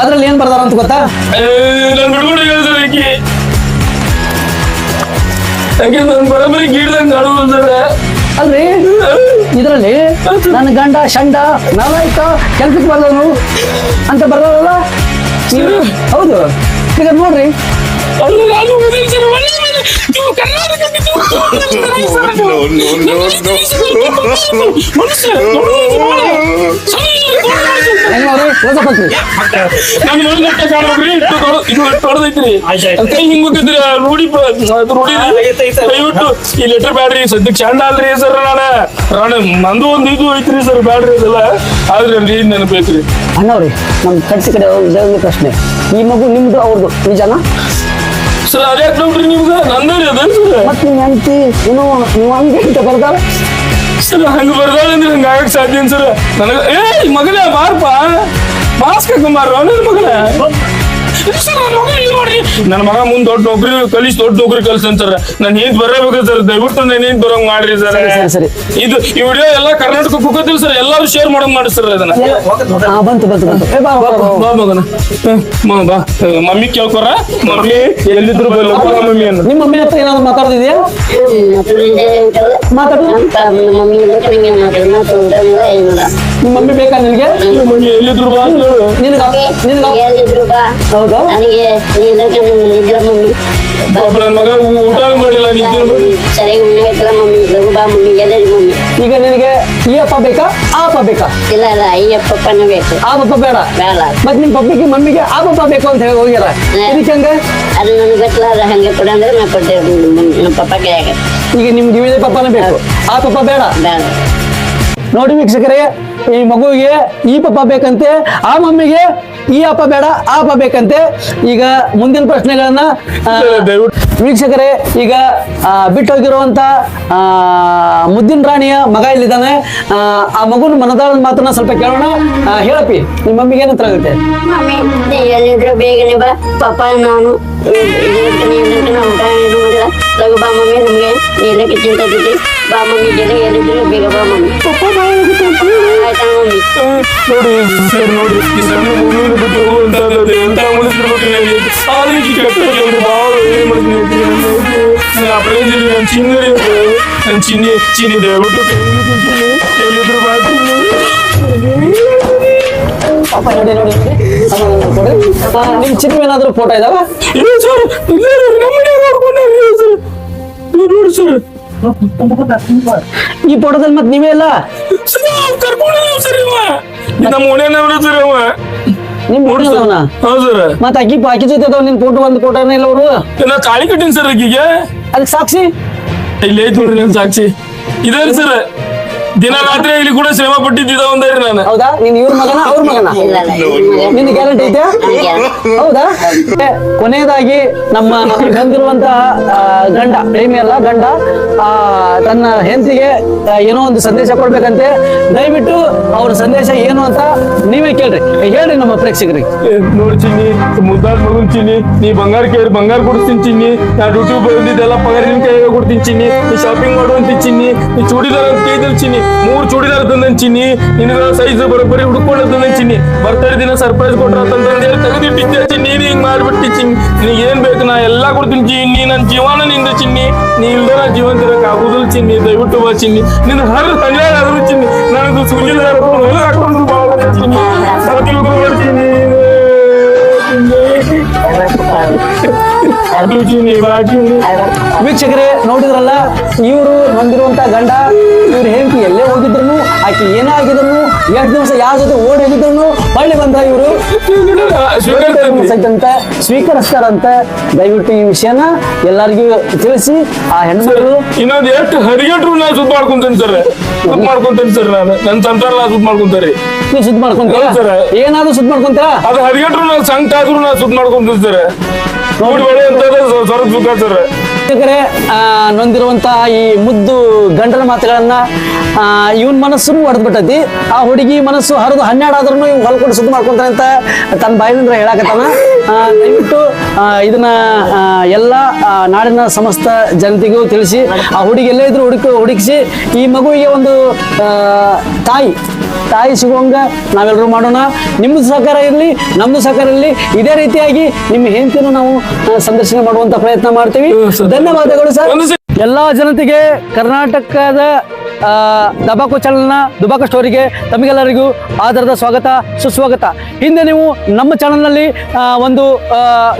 ಅದ್ರಲ್ಲಿ ಏನ್ ಬರ್ದಾರ ಅಂತ ಗೊತ್ತಾ? ಅಲ್ರಿ? ಇದರಲ್ಲಿ ನನ್ನ ಗಂಡ, ಶಂಡ ನಾಲಾಯ್ಕ ಕೆಲ್ಸಕ್ಕೆ ಬರ್ದವನು ಅಂತ ಬರ್ದವಲ್ಲ ನೀವು ಹೌದು. ಈಗ ನೋಡ್ರಿ. ನಾನು ನೀವು ಕರ್ನಾಟಕಕ್ಕೆ No, no, no, no. ನಾನು ದಯವಿಟ್ಟು ಈ ಲೆಟರ್ ಬ್ಯಾಡ್ರಿ ಸದ್ಯಕ್ಕೆ ಚಂದ ಅಲ್ರಿ ಸರ್ ನಾನ ನಾನು ನಂದು ಒಂದು ಇದು ಐತ್ರಿ ಸರ್ ಬ್ಯಾಡ್ರಿ ಅದೆಲ್ಲ ಆದ್ರೆ ರೀ ನೆನಪೈತ್ರಿ ಅಣ್ಣವ್ರಿ ನಮ್ ಕಟ್ಟಿ ಕಡೆ ಒಂದು ಈ ಮಗು ನಿಮ್ದು ಅವ್ರದ್ದು ನಿಜನಾ ಸರ್ ಅದ್ಯಾಕ್ ನೋಡ್ರಿ ನಿಮ್ಗೆ ನಂದೇ ಅದ. ಸರ್ ಮತ್ ನಿಮ್ ಹೆಂಡತಿ ಏನು ನೀವು ಹಂಗೆ ಅಂತ ಬರ್ದಾರ ಸರ್ ಹಂಗ ಬರ್ದಾಳ ಅಂದ್ರೆ ಹಂಗ ಸಾಧ್ಯ ಸರ್? ನನಗ ಏ ಮಗನೇ ಬಾರಪ್ಪ ಮಾಸ್ಕ್ ಹಾಕೊಂಬಾರ ನನ್ನ ಮಗನ ನೋಡ್ರಿ ನನ್ನ ಮಗ ಮುಂದ್ ದೊಡ್ಡ ನೌಕರಿ ಕಲಿಸ್ ದೊಡ್ಡ ನೌಕರಿ ಕಲ್ಸ್ ಅಂತಾರ ನಾನು ಏನ್ ಬರಬೇಕು ಸರ್ ದಯವಿಟ್ಟು ನಾನು ಏನ್ ಬರೋ ಮಾಡ್ರಿ ಸರ್ ಸರಿ. ಇದು ಈ ವಿಡಿಯೋ ಎಲ್ಲ ಕರ್ನಾಟಕ ಕುಕ್ಕತ್ತಿಲ್ಲ ಸರ್ ಎಲ್ಲಾರು ಶೇರ್ ಮಾಡೋದ್ ಮಾಡಿ ಸರ್ ಅದನ್ನ ಹಾ ಬಂತು ಬಂತು ಬಂತು ಏ, ಬಾ, ಬಾ, ಬಾ, ಬಾ. ಬಾ ಮಗನ ಹ್ಮ್, ಮ- ಬಾ ಮಮ್ಮಿ ಕೇಳ್ಕೊರ ಮಮ್ಮಿ ಎಲ್ಲಿದ್ರು ಬಲ್ಲ ಮಮ್ಮಿ ಅನ್ನ ನಿಮ್ಮ ಮಮ್ಮಿ ಹತ್ರ ಏನಾದ್ರು ಮಾತಾಡ್ತಿದ್ಯಾ ಮಾತಾಡು ಮಮ್ಮಿ ನಂಗೆ ಮಾತಾಡೋಣ ಏನಿಲ್ಲ ನಿಮ್ಮ ಮಮ್ಮಿ ಬೇಕಾ ನಿನಗೆ? ಮಮ್ಮಿ ಎಲ್ಲಿದ್ರು ಬಾ. ನಿನಗ? ನಿನಗ? ಎಲ್ಲಿದ್ರು ಬಾ. ಹೌದಾ? ನನಗೆ ನಿದ್ರ ಮಮ್ಮಿ ಪಾಪ ನನ್ ಮಗ ಊಟ ಮಾಡಿಲ್ಲ ನಿದ್ದೆ ಮಮ್ಮಿ. ಲಘು ಬಾ ಮಮ್ಮಿ ಎಲ್ಲಿ ಮಮ್ಮಿ. ಈಗ ನಿನಗೆ ಈ ಅಪ್ಪ ಬೇಕಾ? ಆ ಅಪ್ಪ ಬೇಕಾ? ಇಲ್ಲ ಇಲ್ಲ ಅಯ್ಯಪ್ಪನ ಬೇಕು. ಆ ಪಪ್ಪ ಬೇಡ. ಬೇಡ. ಮತ್ ನಿಮ್ ಪಪ್ಪಿಗೆ ಮಮ್ಮಿಗೆ ಆ ಪಪ್ಪ ಬೇಕು ಅಂತ ಹೇಳಿ ಹೋಗ್ಯಾರ ಇದಕ್ಕೆ ಹಂಗ? ಅದು ನನಗೆ ಗೊತ್ತಿಲ್ಲ ಅದು ಹಂಗೆ ಕೊಡ ಅಂದ್ರೆ ನಾ ಕೊಡ್ತೇವೆ ನಮ್ಮ ಪಪ್ಪ ಕೈಯಾಗ ಈಗ ನಿಮ್ಗೆ ಇವಿದೆ ಪಪ್ಪನೇ ಬೇಕು. ಆ ಪಪ್ಪ ಬೇಡ. ಬೇಡ. ನೋಡಿ ವೀಕ್ಷಕರೇ ಈ ಮಗುವಿಗೆ ಈ ಪಪ್ಪ ಬೇಕಂತೆ ಆ ಮಮ್ಮಿಗೆ ಈ ಅಪ್ಪ ಬೇಡ ಆ ಅಪ್ಪ ಬೇಕಂತೆ ಈಗ ಮುಂದಿನ ಪ್ರಶ್ನೆಗಳನ್ನ ವೀಕ್ಷಕರೇ ಈಗ ಬಿಟ್ಟು ಬಿಟ್ಟೋಗಿರುವಂತ ಮುದ್ದಿನ ರಾಣಿಯ ಮಗ ಇಲ್ಲಿದ್ದಾನೆ ಆ, ಮಗುನ ಮನದಾಳದ ಮಾತನ್ನ ಸ್ವಲ್ಪ ಕೇಳೋಣ ಹೇಳಪ್ಪಿ ನಿಮ್ಮ ಮಮ್ಮಿಗೆ ಏನತ್ರ ಆಗುತ್ತೆ ಬೇಗನೆ ಬಾ ಪಪ್ಪ ನಾನು ಇದಕ್ಕೆ ನೀಲಕ್ಕೆ ನಾವು ಊಟ ಏನು ಮಾಡಿಲ್ಲ ಲಘು ಬಾ ಮಮ್ಮಿ ನಮಗೆ ನೀಲಕ್ಕೆ ಚಿಂತೆ ಬಿಟ್ಟು ಬಾ ಮಮ್ಮಿ ಜೊತೆ ಎಲ್ಲಿದ್ರು ಬೇಗ ಬಾ ಮಮ್ಮಿ ಪಪ್ಪ ಬಾ ಆಯ್ತಾ ಮಮ್ಮಿ ನೋಡಿ ಸರ್ ನೋಡ್ರಿ ಈ ಸಣ್ಣ ಮಗುವಿನ ಬಿಟ್ಟು ಹೋಗುವಂತದ್ದು ಎಂತ ಉಳಿಸಿರ್ಬೇಕು ನನಗೆ. ಆದ್ರೆ ಈಕಿ ಕೆಟ್ಟ ಕೇಳ್ರಿ ಬಾಳ ಏನ್ ಮಾಡ್ತೀನಿ ನನ್ನ ಅಪ್ರೇಜ್ ನನ್ನ ಚಿನ್ನರಿ ನನ್ನ ಚಿನ್ನಿ ಚಿನ್ನಿ ದಯವಿಟ್ಟು ಕೈ ಮುಗಿತೀನಿ. ಎಲ್ಲಿದ್ರು ಬಾತ್ರೂಮ್ ಪಾಪ ನೋಡಿ ನೋಡಿ ನೋಡಿ ಸಮಾಧಾನ ಮಾಡ್ಕೊಡ್ರಿ. ಆ, ನಿಮ್ ಚಿಕ್ಕ ಏನಾದ್ರು ಫೋಟೋ ಇದಾವ ಇಲ್ಲ ಸರ್ ಇಲ್ಲ ನಮ್ಮ ಮನೆಯಾಗ ನೋಡ್ಕೊಂಡ್ರಿ ಸರ್ ನೋಡಿ ಸರ್. ಈ ಫೋಟೋದಲ್ಲಿ ನೀವೇ ನಮ್ಮ ಓಣ್ಯಾನವ್ರು ಸರ್ ಅವ ನಿಮ್ ಮತ್ತೆ ಅಕ್ಕಿ ಅಕ್ಕಿ ಜೊತೆ ಅದಾವ ನಿನ್ ಫೋಟೋ ಒಂದ್ ಫೋಟೋನೇ ಇಲ್ಲ ಅವರು? ಕಾಳಿ ತಾಳಿ ಕಟ್ಟಿನಿ ಸರ್ ಅಕ್ಕಿಗೆ. ಅದಕ್ಕೆ ಸಾಕ್ಷಿ? ಇಲ್ಲೇ ಐತ್ ನೋಡ್ರಿ ನನ್ ಸಾಕ್ಷಿ. ಇದೇ ಸರ್? ದಿನ ರಾತ್ರಿ ಇಲ್ಲಿ ಕೂಡ ಶ್ರಮ ಪಟ್ಟಿದ್ದ ಒಂದೇ ನಾನು. ಹೌದಾ? ನೀನ್ ಇವ್ರ ಮಗನ ಅವ್ರ ಮಗನ? ಇಲ್ಲ ಇಲ್ಲ ಇವ್ರ ನಿನ್ ಗ್ಯಾರಂಟಿ ಐತೆ? ಹೌದಾ? ಏ, ಕೊನೆಯದಾಗಿ ನಮ್ಮ ಬಂದಿರುವಂತಹ ಗಂಡ ಪ್ರೇಮಿ ಅಲ್ಲ ಗಂಡ ಆ, ತನ್ನ ಹೆಂಡತಿಗೆ ಏನೋ ಒಂದು ಸಂದೇಶ ಕೊಡ್ಬೇಕಂತೆ. ದಯವಿಟ್ಟು ಅವ್ರ ಸಂದೇಶ ಏನು ಅಂತ ನೀವೇ ಕೇಳ್ರಿ. ಹೇಳ್ರಿ ನಮ್ಮ ಪ್ರೇಕ್ಷಕರಿಗೆ. ನೋಡ್ತೀನಿ ಚಿನ್ನಿ ಮುದ್ದಾದ್ ಮಗನ್ ಚಿನ್ನಿ ನೀ ಬಂಗಾರ ಕೇಳಿ ಬಂಗಾರ ಕೊಡ್ತೀನಿ ಚಿನ್ನಿ. ನಾ ಡ್ಯೂಟಿ ಬಂದಿದ್ದೆಲ್ಲ ಪಗಾರ ನಿನ್ ಕೈಗೆ ಕೊಡ್ತೀನಿ ಚಿನ್ನಿ. ನೀ ಶಾಪಿಂಗ್ ಮಾಡುವಂತ ಚಿನ್ನಿ. ನೀ ಚೂಡಿದಾರ ಅಂತ ಕೇಳಿದ್ರು ಚಿನ್ನಿ. ಮೂರ್ ಚೂಡಿದಾರ ತಂದನ್ ಚಿನ್ನಿ. ನಿನಗ ಸೈಜ್ ಬರೋಬ್ಬರಿ ಹುಡ್ಕೊಂಡು ತಂದನ್ ಚಿನ್ನಿ. ಬರ್ತಡೇ ದಿನ ಸರ್ಪ್ರೈಸ್ ಕೊಟ್ರ ಅಂತಂದ್ರೆ ಹೇಳಿ ತೆಗೆದಿಟ್ಟಿದ್ದೆ ಚಿನ್ನಿ. ಹಿಂಗ್ ಮಾಡ್ಬಿಟ್ಟಿ ಚಿನ್ನಿ. ನಿನಗೆ ಏನ್ ಬೇಕು ನಾ ಎಲ್ಲಾ ಕೊಡ್ತೀನಿ ಚಿನ್ನಿ. ನನ್ ಜೀವನ ನಿಂದ ಚಿನ್ನಿ. ನೀ ಇಲ್ದ ನಾ ಜೀವನ ತಿರಕ್ ಆಗುದಿಲ್ಲ ಚಿನ್ನಿ. ದಯವಿಟ್ಟು ಬಾ ಚಿನ್ನಿ. ನಿನ್ ಹರ ತಂಗಾದ್ರು ಚಿನ್ನಿ. ನನದು ಸೂಜಿದಾರ ಹಾಕೊಂಡು ಬಾ ಚಿನ್ನಿ. ಬಾ ಚಿನ್ನಿ. ವೀಕ್ಷಕರೇ ನೋಡಿದ್ರಲ್ಲ? ಇವರು ಬಂದಿರುವಂತ ಗಂಡ ಇವ್ರ ಹೆಂಡತಿ ಎಲ್ಲೇ ಹೋಗಿದ್ರು ಆಕೆ ಏನೇ ಆಗಿದ್ರು ಎಷ್ಟು ದಿವಸ ಯಾವ ಜೊತೆ ಓಡಿ ಹೋಗಿದ್ರು ಹೊಳ್ಳಿ ಬಂದ ಇವರು. ಸ್ವೀಕರಿಸ್ತಾರ. ಅಂತ ದಯವಿಟ್ಟು ಈ ವಿಷಯನ ಎಲ್ಲರಿಗೂ ತಿಳಿಸಿ. ಆ ಹೆಣ್ಮಗಳು ಇನ್ನೊಂದು ಎಷ್ಟು ಹರಿಗೆಟ್ರು ನಾ ಸುದ್ದಿ ಮಾಡ್ಕೊಂತೇನೆ ಸರ್. ಸುದ್ದಿ ಮಾಡ್ಕೊಂತೇನೆ ಸರ್ ನಾನು. ನನ್ನ ಸಂತಾರ ನಾ ಸುದ್ದಿ ಮಾಡ್ಕೊಂತಾರೆ ನೀವು ಸುದ್ದಿ ಮಾಡ್ಕೊಂತೀರ? ಸರ್. ಏನಾದ್ರೂ ಸುದ್ದಿ ಮಾಡ್ಕೊಂತೀರಾ? ಅದು ಹರಿಗೆಟ್ರು ನಾನು ಸಂಕಟ ಆದ್ರೂ ನಾ ಸುದ್ದಿ ಮಾಡ್ಕೊಂತೀನಿ ಸರ್. ನೋಡಿ ಅಂತ ಸ್ವರ್ಗ ಸುಖ ಸರ್. ವೀಕ್ಷಕರೇ ಆ, ನೊಂದಿರುವಂತಹ ಈ ಮುದ್ದು ಗಂಡನ ಮಾತುಗಳನ್ನ ಇವನ್ ಮನಸ್ಸು ಹೊಡೆದ್ ಬಿಟ್ಟೈತಿ ಆ ಹುಡುಗಿ ಮನಸ್ಸು ಹರಿದು ಹನ್ನೆರಡು ಆದ್ರೂ ಇವ್ ಹೊಲ್ಕೊಂಡು ಸುದ್ದಿ ಮಾಡ್ಕೊಂತಾರೆ ಅಂತ ತನ್ನ ಬಾಯಿನಿಂದ ಹೇಳಕತ್ತಾನ. ದಯವಿಟ್ಟು ಇದನ್ನ ಎಲ್ಲ ನಾಡಿನ ಸಮಸ್ತ ಜನತೆಗೂ ತಿಳಿಸಿ ಆ ಹುಡುಗಿ ಎಲ್ಲೇ ಇದ್ರು ಹುಡುಕ ಹುಡುಕಿಸಿ ಈ ಮಗುವಿಗೆ ಒಂದು ತಾಯಿ ತಾಯಿ ಸಿಗುವಂಗ ನಾವೆಲ್ಲರೂ ಮಾಡೋಣ. ನಿಮ್ಮದು ಸಹಕಾರ ಇರಲಿ ನಮ್ದು ಸಹಕಾರ ಇರಲಿ. ಇದೇ ರೀತಿಯಾಗಿ ನಿಮ್ಮ ಹೆಂಡತಿಯನ್ನು ನಾವು ಸಂದರ್ಶನ ಮಾಡುವಂತ ಪ್ರಯತ್ನ ಮಾಡ್ತೀವಿ. ಧನ್ಯವಾದಗಳು ಸರ್. ಎಲ್ಲಾ ಜನತೆಗೆ ಕರ್ನಾಟಕದ ದಬಾಕು ಚಾನಲ್ನ ದುಬಾಕ ಸ್ಟೋರಿಗೆ ತಮಗೆಲ್ಲರಿಗೂ ಆಧಾರದ ಸ್ವಾಗತ, ಸುಸ್ವಾಗತ. ಹಿಂದೆ ನೀವು ನಮ್ಮ ಚಾನಲ್ನಲ್ಲಿ ಒಂದು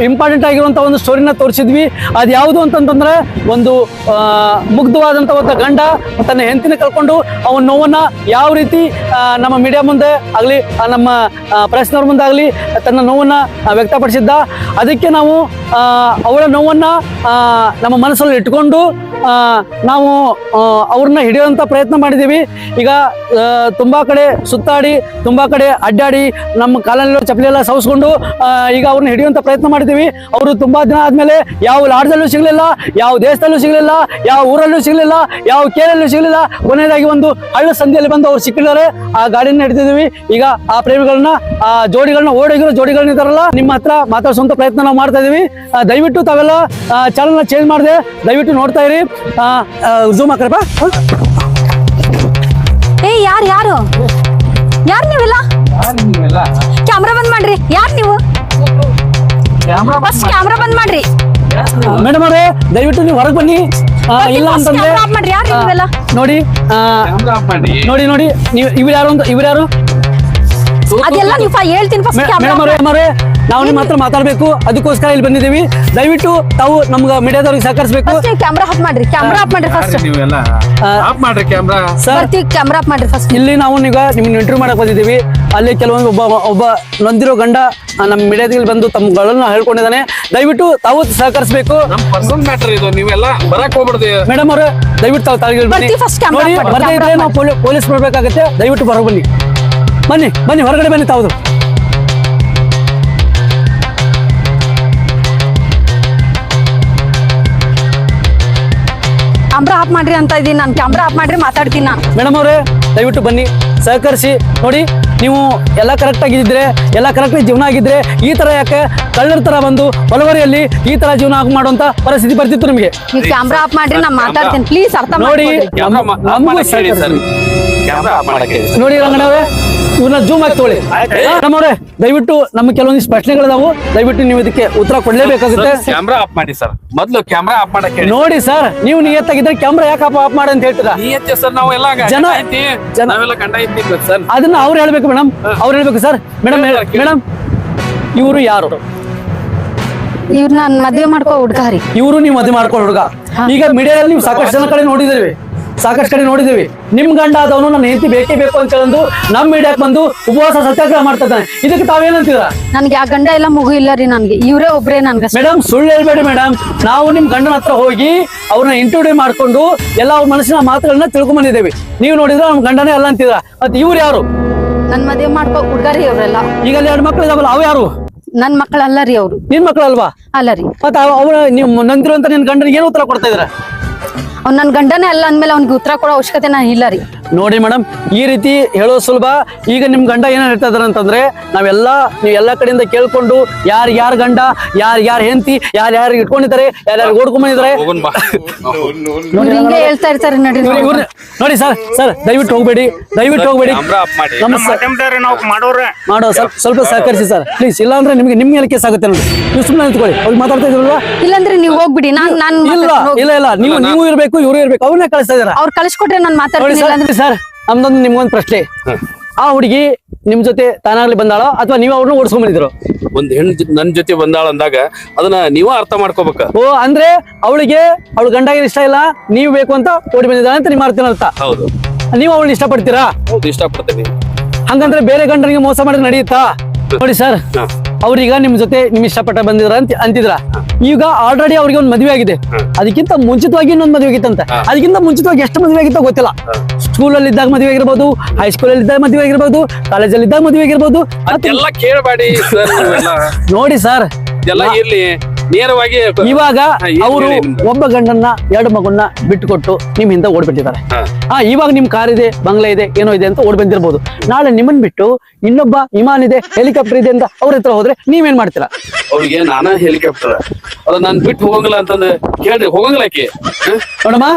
ಇಂಪಾರ್ಟೆಂಟ್ ಆಗಿರುವಂಥ ಒಂದು ಸ್ಟೋರಿನ ತೋರಿಸಿದ್ವಿ. ಅದು ಯಾವುದು ಅಂತಂತಂದ್ರೆ ಒಂದು ಮುಗ್ಧವಾದಂಥ ಒಂದು ಗಂಡ ತನ್ನ ಹೆಂಡತಿನ ಕಳ್ಕೊಂಡು ಅವನ ನೋವನ್ನ ಯಾವ ರೀತಿ ನಮ್ಮ ಮೀಡಿಯಾ ಮುಂದೆ ಆಗಲಿ ನಮ್ಮ ಪ್ರೆಸ್ನವ್ರ ಮುಂದೆ ಆಗಲಿ ತನ್ನ ನೋವನ್ನ ವ್ಯಕ್ತಪಡಿಸಿದ್ದ. ಅದಕ್ಕೆ ನಾವು ಅವಳ ನೋವನ್ನ ನಮ್ಮ ಮನಸ್ಸಲ್ಲಿ ಇಟ್ಕೊಂಡು ನಾವು ಅವ್ರನ್ನ ಹಿಡಿಯುವಂತ ಪ್ರಯತ್ನ ಮಾಡಿದ್ದೀವಿ. ಈಗ ತುಂಬ ಕಡೆ ಸುತ್ತಾಡಿ, ತುಂಬ ಕಡೆ ಅಡ್ಡಾಡಿ, ನಮ್ಮ ಕಾಲಲ್ಲಿ ಚಪ್ಪಲಿ ಎಲ್ಲ ಸೌಸ್ಕೊಂಡು ಈಗ ಅವ್ರನ್ನ ಹಿಡಿಯುವಂಥ ಪ್ರಯತ್ನ ಮಾಡಿದ್ದೀವಿ. ಅವರು ತುಂಬ ದಿನ ಆದಮೇಲೆ ಯಾವ ಲಾಡ್ಜಲ್ಲೂ ಸಿಗಲಿಲ್ಲ, ಯಾವ ದೇಶದಲ್ಲೂ ಸಿಗಲಿಲ್ಲ, ಯಾವ ಊರಲ್ಲೂ ಸಿಗಲಿಲ್ಲ, ಯಾವ ಕೇರಲ್ಲೂ ಸಿಗಲಿಲ್ಲ. ಕೊನೆಯದಾಗಿ ಒಂದು ಹಳ್ಳ ಸಂಧಿಯಲ್ಲಿ ಬಂದು ಅವ್ರು ಸಿಕ್ಕಿದ್ದಾರೆ. ಆ ಗಾಡಿನ ಹಿಡಿದಿದ್ದೀವಿ. ಈಗ ಆ ಪ್ರೇಮಿಗಳನ್ನ, ಆ ಜೋಡಿಗಳನ್ನ, ಓಡಿಗಿರೋ ಜೋಡಿಗಳನ್ನ ಇದಾರಲ್ಲ ನಿಮ್ಮ ಹತ್ರ ಮಾತಾಡ್ಸುವಂಥ ಪ್ರಯತ್ನ ನಾವು ಮಾಡ್ತಾ ಇದ್ದೀವಿ. ದಯವಿಟ್ಟು ತಾವೆಲ್ಲ ಚಾನಲ್ನ ಚೇಂಜ್ ಮಾಡಿದೆ, ದಯವಿಟ್ಟು ನೋಡ್ತಾ ಇರಿ. ಝೂಮ್ ಹಾಕ್ರಪ್ಪ. ಯಾರು ಯಾರು ಯಾರು ನೀವೆಲ್ಲ ಕ್ಯಾಮ್ರಾ ಬಂದ್ ಮಾಡ್ರಿ ಯಾರು ನೀವು ಫಸ್ಟ್ ಕ್ಯಾಮ್ರಾ ಬಂದ್ ಮಾಡ್ರಿ ಮೇಡಮ್ ಅವರೇ ದಯವಿಟ್ಟು ನೀವು ಹೊರಗೆ ಬನ್ನಿ ಆ, ಇಲ್ಲ first ಅಂತಂದ್ರೆ camera off ಮಾಡ್ರಿ, ಯಾರು ಆ, ನೀವೆಲ್ಲ? ನೋಡಿ ಆ, ನೋಡಿ ನೋಡಿ ನೀವು ಇವ್ರು ಯಾರು ಅಂತ ಇವ್ರು ಯಾರು ಅದೆಲ್ಲ ನೀವು ಹೇಳ್ತೀನಿ ಫಸ್ಟ್ ಕ್ಯಾಮ್ರಾ ಮೇಡಮ್ ಅವರೇ ಅವರೇ ನಾವು ನಿಮ್ಮ ಹತ್ರ ಮಾತಾಡ್ಬೇಕು. ಅದಕ್ಕೋಸ್ಕರ ಇಲ್ಲಿ ಬಂದಿದ್ದೀವಿ. ದಯವಿಟ್ಟು ತಾವು ನಮ್ಗೆ ಮೀಡಿಯಾದವ್ರಿಗೆ ಸಹಕರಿಸಬೇಕು. ಫಸ್ಟ್ ಕ್ಯಾಮ್ರಾ ಆಫ್ ಮಾಡ್ರಿ. ಕ್ಯಾಮ್ರಾ ಆಫ್ ಮಾಡ್ರಿ ಫಸ್ಟ್ ಆಫ್ ಮಾಡ್ರಿ ಕ್ಯಾಮ್ರಾ. ಸರ್. ಕ್ಯಾಮ್ರಾ ಆಫ್ ಮಾಡ್ರಿ ಫಸ್ಟ್ ಇಲ್ಲಿ ನಾವು ಈಗ ನಿಮ್ಗೆ ಇಂಟರ್ವ್ಯೂ ಮಾಡಕ್ ಬಂದಿದ್ದೀವಿ. ಅಲ್ಲಿ ಕೆಲವೊಂದು ಒಬ್ಬ ಒಬ್ಬ ನೊಂದಿರೋ ಗಂಡ ನಮ್ಮ ಮೀಡಿಯಾದಲ್ಲಿ ಬಂದು ತಮ್ಮಗಳನ್ನು ಹೇಳ್ಕೊಂಡಿದ್ದಾನೆ. ದಯವಿಟ್ಟು ತಾವು ಸಹಕರಿಸಬೇಕು. ನಮ್ ಪರ್ಸನಲ್ ಮ್ಯಾಟರ್ ಇದು. ನೀವೆಲ್ಲ ಬರಕ್ ಹೋಗ್ಬಿಡ್ದಿ ಮೇಡಮ್ ಅವರು ದಯವಿಟ್ಟು ತಾವು ತಾಳಿಗೆ ಬನ್ನಿ ನೋಡಿ ಬರ್ತಾ ಇದ್ರೆ ನಾವು ಪೊಲೀ- ಪೊಲೀಸ್ ಬರ್ಬೇಕಾಗತ್ತೆ. ದಯವಿಟ್ಟು ಬರೋ ಬನ್ನಿ ಬನ್ನಿ ಬನ್ನಿ ಹೊರಗಡೆ ಬನ್ನಿ ತಾವು. ಕ್ಯಾಮ್ರಾ ಆಫ್ ಮಾಡ್ರಿ ಅಂತ ಇದೀನಿ ನಾನು. ಕ್ಯಾಮ್ರಾ ಆಫ್ ಮಾಡ್ರಿ ಮಾತಾಡ್ತೀನಿ ನಾನು. ಮೇಡಮ್ ಅವರೇ ದಯವಿಟ್ಟು ಬನ್ನಿ ಸಹಕರಿಸಿ. ನೋಡಿ ನೀವು ಎಲ್ಲ ಕರೆಕ್ಟ್ ಆಗಿದ್ದರೆ ಎಲ್ಲ ಕರೆಕ್ಟ್ ಜೀವನ ಆಗಿದ್ರೆ ಈ ತರ ಯಾಕೆ ಕಳ್ಳರ ಥರ ಬಂದು ಹೊಲವರಿಯಲ್ಲಿ ಈ ತರ ಜೀವನ ಆಗಿ ಮಾಡುವಂಥ ಪರಿಸ್ಥಿತಿ ಬರ್ತಿತ್ತು ನಿಮಗೆ. ನೀವು ಕ್ಯಾಮ್ರಾ ಆಫ್ ಮಾಡ್ರಿ ನಾನು ಮಾತಾಡ್ತೀನಿ. ಪ್ಲೀಸ್ ಅರ್ಥ ನೋಡಿ ನೋಡಿ ರಂಗಣ್ಣವ್ರೆ ಇವ್ರನ್ನ ಜೂಮ್ ಆಗಿ ತೊಗೊಳ್ಳಿ. ನಮ್ಮವ್ರೆ ದಯವಿಟ್ಟು ನಮ್ಮ ಕೆಲವೊಂದಿಷ್ಟು ಪ್ರಶ್ನೆಗಳಿದಾವು. ದಯವಿಟ್ಟು ನೀವು ಇದಕ್ಕೆ ಉತ್ತರ ಕೊಡ್ಲೇಬೇಕಾಗುತ್ತೆ. ಕ್ಯಾಮ್ರಾ ಆಫ್ ಮಾಡಿ ಸರ್ ಮೊದ್ಲು ಕ್ಯಾಮ್ರಾ ಆಫ್ ಮಾಡಕ್ಕೆ ಹೇಳಿ. ನೋಡಿ ಸರ್ ನೀವು ನಿಯತ್ತಾಗಿದ್ರೆ ಕ್ಯಾಮ್ರಾ ಯಾಕೆ ಆಫ್ ಮಾಡಿ ಅಂತ ಹೇಳ್ತೀರಾ? ನಿಯತ್ತೆ ಸರ್ ನಾವೆಲ್ಲ ಜನ- ಜನ ಸರ್ ಅದನ್ನ ಅವ್ರು ಹೇಳ್ಬೇಕು ಮೇಡಮ್ ಅವ್ರು ಹೇಳ್ಬೇಕು ಸರ್ ಮೇಡಮ್ ಮೇಡಮ್ ಇವರು ಯಾರು? ಇವ್ರನ್ನ ನಾನ್ ಮದ್ವೆ ಹುಡುಗ ರೀ. ಇವರು ನೀವು ಮದುವೆ ಮಾಡ್ಕೊಂಡು ಹುಡುಗ. ಈಗ ಮೀಡಿಯಾದಲ್ಲಿ ನೀವು ಸಾಕಷ್ಟು ಜನ ಕಡೆ ನೋಡಿದಿರಿ. ಸಾಕಷ್ಟು ಕಡೆ ನೋಡಿದ್ದೀವಿ. ನಿಮ್ ಗಂಡ ಆದವನು ನನ್ನ ಹೆಂಡತಿ ಬೇಕೇ ಬೇಕು ಅಂತ ಹೇಳಂದು ನಮ್ ಮೀಡಿಯಾಕ್ ಬಂದು ಉಪವಾಸ ಸತ್ಯಾಗ್ರಹ ಇದಕ್ಕೆ ಇದ್ದಾನೆ ಇದಕ್ಕೆ ತಾವೇನಂತೀರ ನನ್ಗೆ ಆ ಗಂಡ ಎಲ್ಲ ಮಗು ಇಲ್ಲ ರೀ ನನ್ಗೆ. ಇವರೇ ಒಬ್ರೇ ನನ್ಗೆ ಮೇಡಮ್ ಸುಳ್ಳು ಹೇಳ್ಬೇಡಿ ಮೇಡಮ್ ನಾವು ನಿಮ್ ಗಂಡನ ಹತ್ರ ಹೋಗಿ ಅವ್ರನ್ನ ಇಂಟರ್ವ್ಯೂ ಮಾಡ್ಕೊಂಡು ಎಲ್ಲ ಅವ್ರ ಮನಸ್ಸಿನ ಮಾತುಗಳನ್ನ ತಿಳ್ಕೊಂಡ್ಬಂದಿದ್ದೇವೆ ನೀವು ನೋಡಿದ್ರೆ ನಮ್ ಗಂಡನೇ ಅಲ್ಲ ಅಂತಿದ್ರ ಮತ್ತೆ ಇವ್ರು ಯಾರು? ನನ್ ಮದ್ವೆ ಮಾಡ್ಕೋ ಹುಡ್ಗಾರಿ ಅವ್ರೆಲ್ಲ. ಈಗ ಅಲ್ಲಿ ಎರಡು ಮಕ್ಳು ಇದಾವಲ್ಲ ಅವು ಯಾರು? ನನ್ ಮಕ್ಕಳಲ್ಲ ರೀ ಅವ್ರು. ನಿನ್ ಮಕ್ಳು ಅಲ್ವಾ ಅಲ್ಲ ರೀ. ಮತ್ತೆ ಅವ್ರ ನೀವು ಅಂತ ನಿನ್ ಗಂಡನಿಗೆ ಏನು ಉತ್ತರ ಕೊಡ್ತಾ ಇದ್ರ ಅವ್ನ್ ನನ್ನ ಗಂಡನೇ ಅಲ್ಲ ಅಂದಮೇಲೆ ಅವ್ನಿಗೆ ಉತ್ತರ ಕೊಡೋ ಅವಶ್ಯಕತೆ ನಾನು ಇಲ್ಲ ರೀ. ನೋಡಿ ಮೇಡಮ್ ಈ ರೀತಿ ಹೇಳೋ ಸುಲಭ. ಈಗ ನಿಮ್ ಗಂಡ ಏನ ಹೇಳ್ತಾ ಇದಾರೆ ಅಂತಂದ್ರೆ ನಾವೆಲ್ಲ ನೀವು ಎಲ್ಲಾ ಕಡೆಯಿಂದ ಕೇಳ್ಕೊಂಡು ಯಾರ್ ಯಾರ ಗಂಡ ಯಾರ್ ಯಾರ್ ಹೆಂಡತಿ ಯಾರ್ ಯಾರು ಇಟ್ಕೊಂಡಿದ್ದಾರೆ ಯಾರು ಯಾರು ಓಡ್ಕೊಂಡ್ಬಂದಿದ್ದಾರೆ ಹಿಂಗೆ ಹೇಳ್ತಾ ಇರ್ತಾರೆ ನೋಡಿ ಸರ್ ಸರ್ ದಯವಿಟ್ಟು ಹೋಗ್ಬೇಡಿ ದಯವಿಟ್ಟು ಹೋಗ್ಬೇಡಿ. ಮಾಡಿ. ನಮ್ಮ ಮಾಡೋ ಸ್ವಲ್ಪ ಸ್ವಲ್ಪ ಸಹಕರಿಸಿ ಸರ್. ಪ್ಲೀಸ್ ಇಲ್ಲ ಅಂದ್ರೆ ನಿಮ್ಗೆ ನಿಮ್ಗೆ ಹೇಳಿಕೆ ಕೇಸ್ ಆಗುತ್ತೆ ನೋಡಿ. ನೀವು ಸುಮ್ಮನೆ ನಿಂತ್ಕೊಳ್ಳಿ. ಅವ್ರಿಗೆ ಮಾತಾಡ್ತಾ ಇದ್ರಲ್ವಾ? ಇಲ್ಲಾಂದ್ರೆ ನೀವು ಹೋಗ್ಬಿಡಿ. ನಾನು ನಾನು ಇಲ್ಲ ಇಲ್ಲ ಇಲ್ಲ. ನೀವು ನೀವು ಇರಬೇಕು ಇವರು ಇರ್ಬೇಕು. ಅವ್ರನ್ನ ಕಳಿಸ್ತಾ ಇದ್ದಾರೆ ಅವ್ರು ಕಳಿಸ್ಕೊಟ್ರೆ ನಾನು ಮಾತಾಡ್ತೀನಿ ಸರ್ ನಮ್ದೊಂದು ನಿಮ್ಗೊಂದು ಪ್ರಶ್ನೆ. ಆ ಹುಡುಗಿ ನಿಮ್ ಜೊತೆ ತಾನಾಗ್ಲಿ ಬಂದಾಳೋ ಅಥವಾ ನೀವ್ ಅವ್ರನ್ನ ಓಡಿಸ್ಕೊಂಡ್ ಬಂದಿದ್ರು? ಒಂದ್ ಹೆಣ್ ನನ್ ಜೊತೆ ಬಂದಾಳ ಅಂದಾಗ ಅದನ್ನ ನೀವ ಅರ್ಥ ಮಾಡ್ಕೋಬೇಕ. ಓ ಅಂದ್ರೆ ಅವಳಿಗೆ ಅವಳು ಗಂಡಾಗಿ ಇಷ್ಟ ಇಲ್ಲ ನೀವ್ ಬೇಕು ಅಂತ ಓಡಿ ಬಂದಿದ್ದಾಳೆ ಅಂತ ನಿಮ್ಮ ಅರ್ಥ ಅರ್ಥ ಹೌದು. ನೀವು ಅವಳನ್ನ ಇಷ್ಟಪಡ್ತೀರಾ? ಹೌದು ಇಷ್ಟಪಡ್ತೇನೆ. ಹಂಗಂದ್ರೆ ಬೇರೆ ಗಂಡನಿಗೆ ಮೋಸ ಮಾಡಿದ್ರೆ ನಡೆಯುತ್ತಾ? ನೋಡಿ ಸರ್. ಹಾ. ಅವ್ರೀಗ ನಿಮ್ ಜೊತೆ ನಿಮ್ ಇಷ್ಟಪಟ್ಟ ಬಂದಿದ್ರ ಅಂತ ಅಂತಿದ್ರ. ಈಗ ಆಲ್ರೆಡಿ ಅವ್ರಿಗೆ ಒಂದು ಮದುವೆ ಆಗಿದೆ. ಅದಕ್ಕಿಂತ ಮುಂಚಿತವಾಗಿ ಇನ್ನೊಂದು ಮದುವೆ ಆಗಿತ್ತಂತೆ. ಅದಕ್ಕಿಂತ ಮುಂಚಿತವಾಗಿ ಎಷ್ಟು ಮದ್ವೆ ಆಗಿತ್ತೋ ಗೊತ್ತಿಲ್ಲ. ಸ್ಕೂಲ್ ಅಲ್ಲಿ ಇದ್ದಾಗ ಮದುವೆ ಆಗಿರ್ಬೋದು ಹೈಸ್ಕೂಲಲ್ಲಿ ಇದ್ದಾಗ ಮದುವೆ ಆಗಿರ್ಬೋದು ಕಾಲೇಜಲ್ಲಿ ಇದ್ದಾಗ ಮದ್ವೆ ಆಗಿರ್ಬೋದು. ಕೇಳಬೇಡಿ ನೋಡಿ ಸರ್. ಎಲ್ಲ ಇರ್ಲಿ. ನೇರವಾಗಿ ಇವಾಗ ಅವರು ಒಬ್ಬ ಗಂಡನ್ನ ಎರಡು ಮಗುನ್ನ ಬಿಟ್ಟುಕೊಟ್ಟು ನಿಮ್ ಹಿಂದೆ ಓಡ್ಬಿಟ್ಟಿದ್ದಾರೆ. ಹಾ. ಇವಾಗ ನಿಮ್ ಕಾರ್ ಇದೆ ಬಂಗ್ಲೆ ಇದೆ ಏನೋ ಇದೆ ಅಂತ ಓಡ್ ಬಂದಿರ್ಬೋದು ನಾಳೆ ನಿಮ್ಮನ್ ಬಿಟ್ಟು ಇನ್ನೊಬ್ಬ ವಿಮಾನ ಇದೆ ಹೆಲಿಕಾಪ್ಟರ್ ಇದೆ ಅಂತ ಅವ್ರ ಹತ್ರ ಹೋದ್ರೆ ನೀವೇನ್ ಮಾಡ್ತೀರಾ? ಅವ್ರಿಗೆ ನಾನ ಹೆಲಿಕಾಪ್ಟರ್. ಅದ ನಾನ್ ಬಿಟ್ಟು ಹೋಗಂಗಿಲ್ಲ ಅಂತಂದ್ರೆ ಕೇಳ್ರಿ ಹೋಗಂಗಿಲ್ಲ ಆಕೆ? ನೋಡಮ್ಮ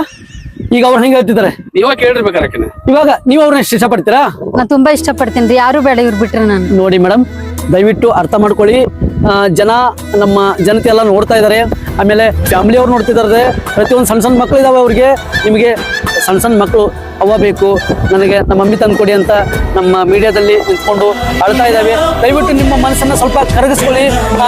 ಈಗ ಅವ್ರು ಹೆಂಗ ಹೇಳ್ತಿದ್ದಾರೆ? ನೀವಾಗ ಕೇಳಿರ್ಬೇಕಾರೆ ಇವಾಗ ನೀವು ಅವ್ರನ್ನ ಇಷ್ಟ ಇಷ್ಟಪಡ್ತೀರಾ ನಾ ತುಂಬಾ ಇಷ್ಟಪಡ್ತೀನಿ ರೀ ಯಾರು ಬೇಡ ಇವ್ರು ಬಿಟ್ರೆ ನಾನು. ನೋಡಿ ಮೇಡಮ್ ದಯವಿಟ್ಟು ಅರ್ಥ ಮಾಡ್ಕೊಳ್ಳಿ. ಜನ ನಮ್ಮ ಜನತೆ ಎಲ್ಲ ನೋಡ್ತಾ ಇದ್ದಾರೆ. ಆಮೇಲೆ ಫ್ಯಾಮಿಲಿ ಅವ್ರು ನೋಡ್ತಿದ್ದಾರೆ. ಪ್ರತಿಯೊಂದು ಸಣ್ಣ ಸಣ್ಣ ಮಕ್ಕಳು ಇದ್ದಾವೆ ಅವ್ರಿಗೆ. ನಿಮಗೆ ಸಣ್ಣ ಸಣ್ಣ ಮಕ್ಕಳು ಅವ ಬೇಕು. ನನಗೆ ನಮ್ಮ ಮಮ್ಮಿ ತಂದು ಕೊಡಿ ಅಂತ ನಮ್ಮ ಮೀಡಿಯಾದಲ್ಲಿ ನಿಂತ್ಕೊಂಡು ಅಳ್ತಾ ಇದ್ದಾವೆ. ದಯವಿಟ್ಟು ನಿಮ್ಮ ಮನಸ್ಸನ್ನ ಸ್ವಲ್ಪ ಕರಗಿಸ್ಕೊಳ್ಳಿ.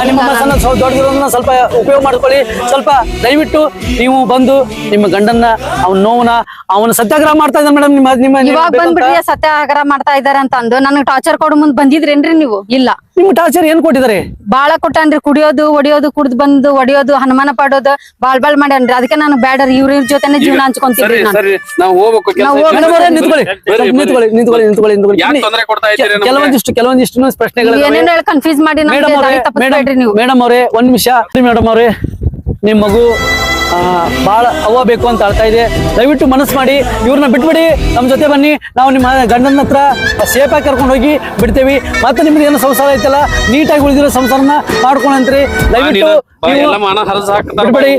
ನಿಮ್ಮ ಮನಸ್ಸನ್ನ ಸ್ವಲ್ಪ ದೊಡ್ಡದಿರೋದನ್ನ ಸ್ವಲ್ಪ ಉಪಯೋಗ ಮಾಡ್ಕೊಳ್ಳಿ. ಸ್ವಲ್ಪ ದಯವಿಟ್ಟು ನೀವು ಬಂದು ನಿಮ್ಮ ಗಂಡನ್ನ ಅವನ ನೋವನ್ನ ಅವನ ಸತ್ಯಾಗ್ರಹ ಮಾಡ್ತಾ ಇದ್ದಾನೆ ಮೇಡಮ್. ನಿಮ್ಮ ನಿಮ್ಮ. ಸತ್ಯಾಗ್ರಹ ಮಾಡ್ತಾ ಇದ್ದಾರೆ ಅಂತ ಅಂದು. ನನಗೆ ಟಾರ್ಚರ್ ಕೊಡು ಮುಂದ್ ಬಂದಿದ್ರೇನ್ರಿ ನೀವು? ಇಲ್ಲ. ನಿಮ್ಮ ಟಾರ್ಚರ್ ಏನ್ ಕೊಟ್ಟಿದ್ದಾರೆ? ಬಾಳ ಕೊಟ್ಟಾನ್ರಿ ಕುಡಿಯೋದು ಒಡಿಯೋದು ಕುಡ್ದು ಬಂದು ಒಡಿಯೋದು ಹನುಮಾನ ಪಾಡೋದು ಬಾಳ್ ಬಾಳ್ ಮಾಡ್ಯಾನ್ರಿ. ಅದಕ್ಕೆ ನಾನು ಬ್ಯಾಡರ್ ಇವ್ರ ಇವ್ರ ಜೊತೆನೆ ಜೀವನ ಹಂಚ್ಕೊಂತೀನಿ ಹಂಚ್ಕೊಂತೀವಿ ನಾನು. ಸರಿ ನಾವು ಹೋಗ್ಬೇಕು ಕೆಲ್ಸ ನಾವು ಐತಿ. ಮೇಡಮ್ ಅವರೇ ನಿಂತ್ಕೊಳ್ಳಿ ಬರ್ರಿ, ನಿಂತ್ಕೊಳ್ಳಿ ನಿಂತ್ಕೊಳ್ಳಿ ನಿಂತ್ಕೊಳ್ಳಿ ನಿಂತ್ಕೊಳ್ಳಿ. ಯಾಕ್ ತೊಂದ್ರೆ ಕೊಡ್ತಾ ಇದ್ದೀರಿ ಕೆಲವೊಂದಿಷ್ಟು ಕೆಲವೊಂದಿಷ್ಟು ಪ್ರಶ್ನೆಗಳು ಏನೇನು ಹೇಳಿ ಕನ್ಫ್ಯೂಸ್ ಮಾಡಿ ಮೇಡಮ್ ಅವರೇ ಒಂದ್ ನಿಮಿಷ. ಮೇಡಮ್ ಅವರೇ ನಿಮ್ ಮಗು ಬಹಳ ಅವ್ವ ಬೇಕು ಅಂತ ಅಳ್ತಾ ಇದೆ. ದಯವಿಟ್ಟು ಮನಸ್ಸು ಮಾಡಿ ಇವ್ರನ್ನ ಬಿಟ್ಬಿಡಿ ನಮ್ಮ ಜೊತೆ ಬನ್ನಿ. ನಾವು ನಿಮ್ಮ ಗಂಡನ ಹತ್ರ ಸೇಫ್ ಆಗಿ ಕರ್ಕೊಂಡು ಹೋಗಿ ಬಿಡ್ತೇವಿ. ಮತ್ತೆ ನಿಮ್ದು ಏನು ಸಂಸಾರ ಐತಲ್ಲ ನೀಟಾಗಿ ಉಳಿದಿರೋ ಸಂಸಾರನ ಮಾಡ್ಕೊಂಡ್ರಿ ದಯವಿಟ್ಟು ಬಿಡ್ಬೇಡಿ.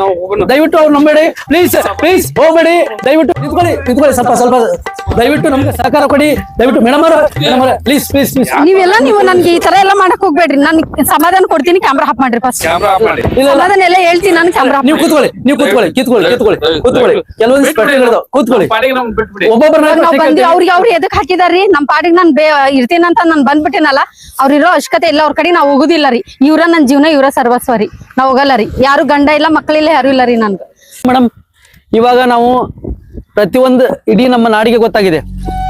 ದಯವಿಟ್ಟು ಅವ್ರು ನಂಬೇಡಿ. ಪ್ಲೀಸ್ ಪ್ಲೀಸ್ ಹೋಗ್ಬೇಡಿ. ದಯವಿಟ್ಟು ನಿಂತ್ಕೊಳ್ಳಿ ನಿಂತ್ಕೊಳ್ಳಿ. ಸ್ವಲ್ಪ ಸ್ವಲ್ಪ ದಯವಿಟ್ಟು ನಮ್ಗೆ ಸಹಕಾರ ಕೊಡಿ. ದಯವಿಟ್ಟು ಮೇಡಮ್ ಅವರು ಪ್ಲೀಸ್ ಪ್ಲೀಸ್ ಪ್ಲೀಸ್ ನೀವೆಲ್ಲ ನೀವು ನನ್ಗೆ ಈ ತರ ಎಲ್ಲ ಮಾಡಕ್ ಹೋಗ್ಬೇಡ್ರಿ. ನನ್ ಸಮಾಧಾನ ಕೊಡ್ತೀನಿ ಕ್ಯಾಮ್ರಾ ಹಾಪ್ ಮಾಡ್ರಿ ಫಸ್ಟ್ ಕ್ಯಾಮ್ರಾ ಆಫ್ ಮಾಡಿ. ಇಲ್ಲ ಇಲ್ಲ. ಸಮಾಧಾನ ಎಲ್ಲ ಹೇಳ್ತೀನಿ ನಾನು ಕ್ಯಾಮ್ರಾ ನೀವು ಕೂತ್ಕೊಳ್ಳಿ ನೀವು ಕೂತ್ಕೊಳ್ಳಿ ಕಿತ್ಕೊಳ್ಳಿ ಕಿತ್ಕೊಳ್ಳಿ ಕೂತ್ಕೊಳ್ಳಿ. ಕೆಲವೊಂದು ಕೂತ್ಕೊಳ್ಳಿ. ನಾವ್ ಬಂದಿ ಅವ್ರಿಗೆ ಅವ್ರು ಎದಕ್ ಹಾಕಿದಾರಿ ನಮ್ ಪಾಡಿಗೆ ನಾನ್ ಬೇ ಇರ್ತೀನಂತ ನಾನ್ ಬಂದ್ಬಿಟ್ಟಿನಲ್ಲ ಅವ್ರ ಇರೋ ಅವಶ್ಯಕತೆ ಇಲ್ಲ ಅವ್ರ ಕಡೆ ನಾವ್ ಹೋಗುದಿಲ್ಲ ರೀ. ಇವ್ರ ನನ್ ಜೀವನ ಇವ್ರ ಸರ್ವಸ್ವ ರೀ. ನಾವ್ ಹೋಗಲ್ಲ ರೀ. ಯಾರು ಗಂಡ ಇಲ್ಲ ಮಕ್ಕಳಿಲ್ಲ ಯಾರು ಇಲ್ಲ ರೀ ನನ್ಗೆ. ಮೇಡಮ್ ಇವಾಗ ನಾವು ಪ್ರತಿಯೊಂದು ಇಡೀ ನಮ್ಮ ನಾಡಿಗೆ ಗೊತ್ತಾಗಿದೆ.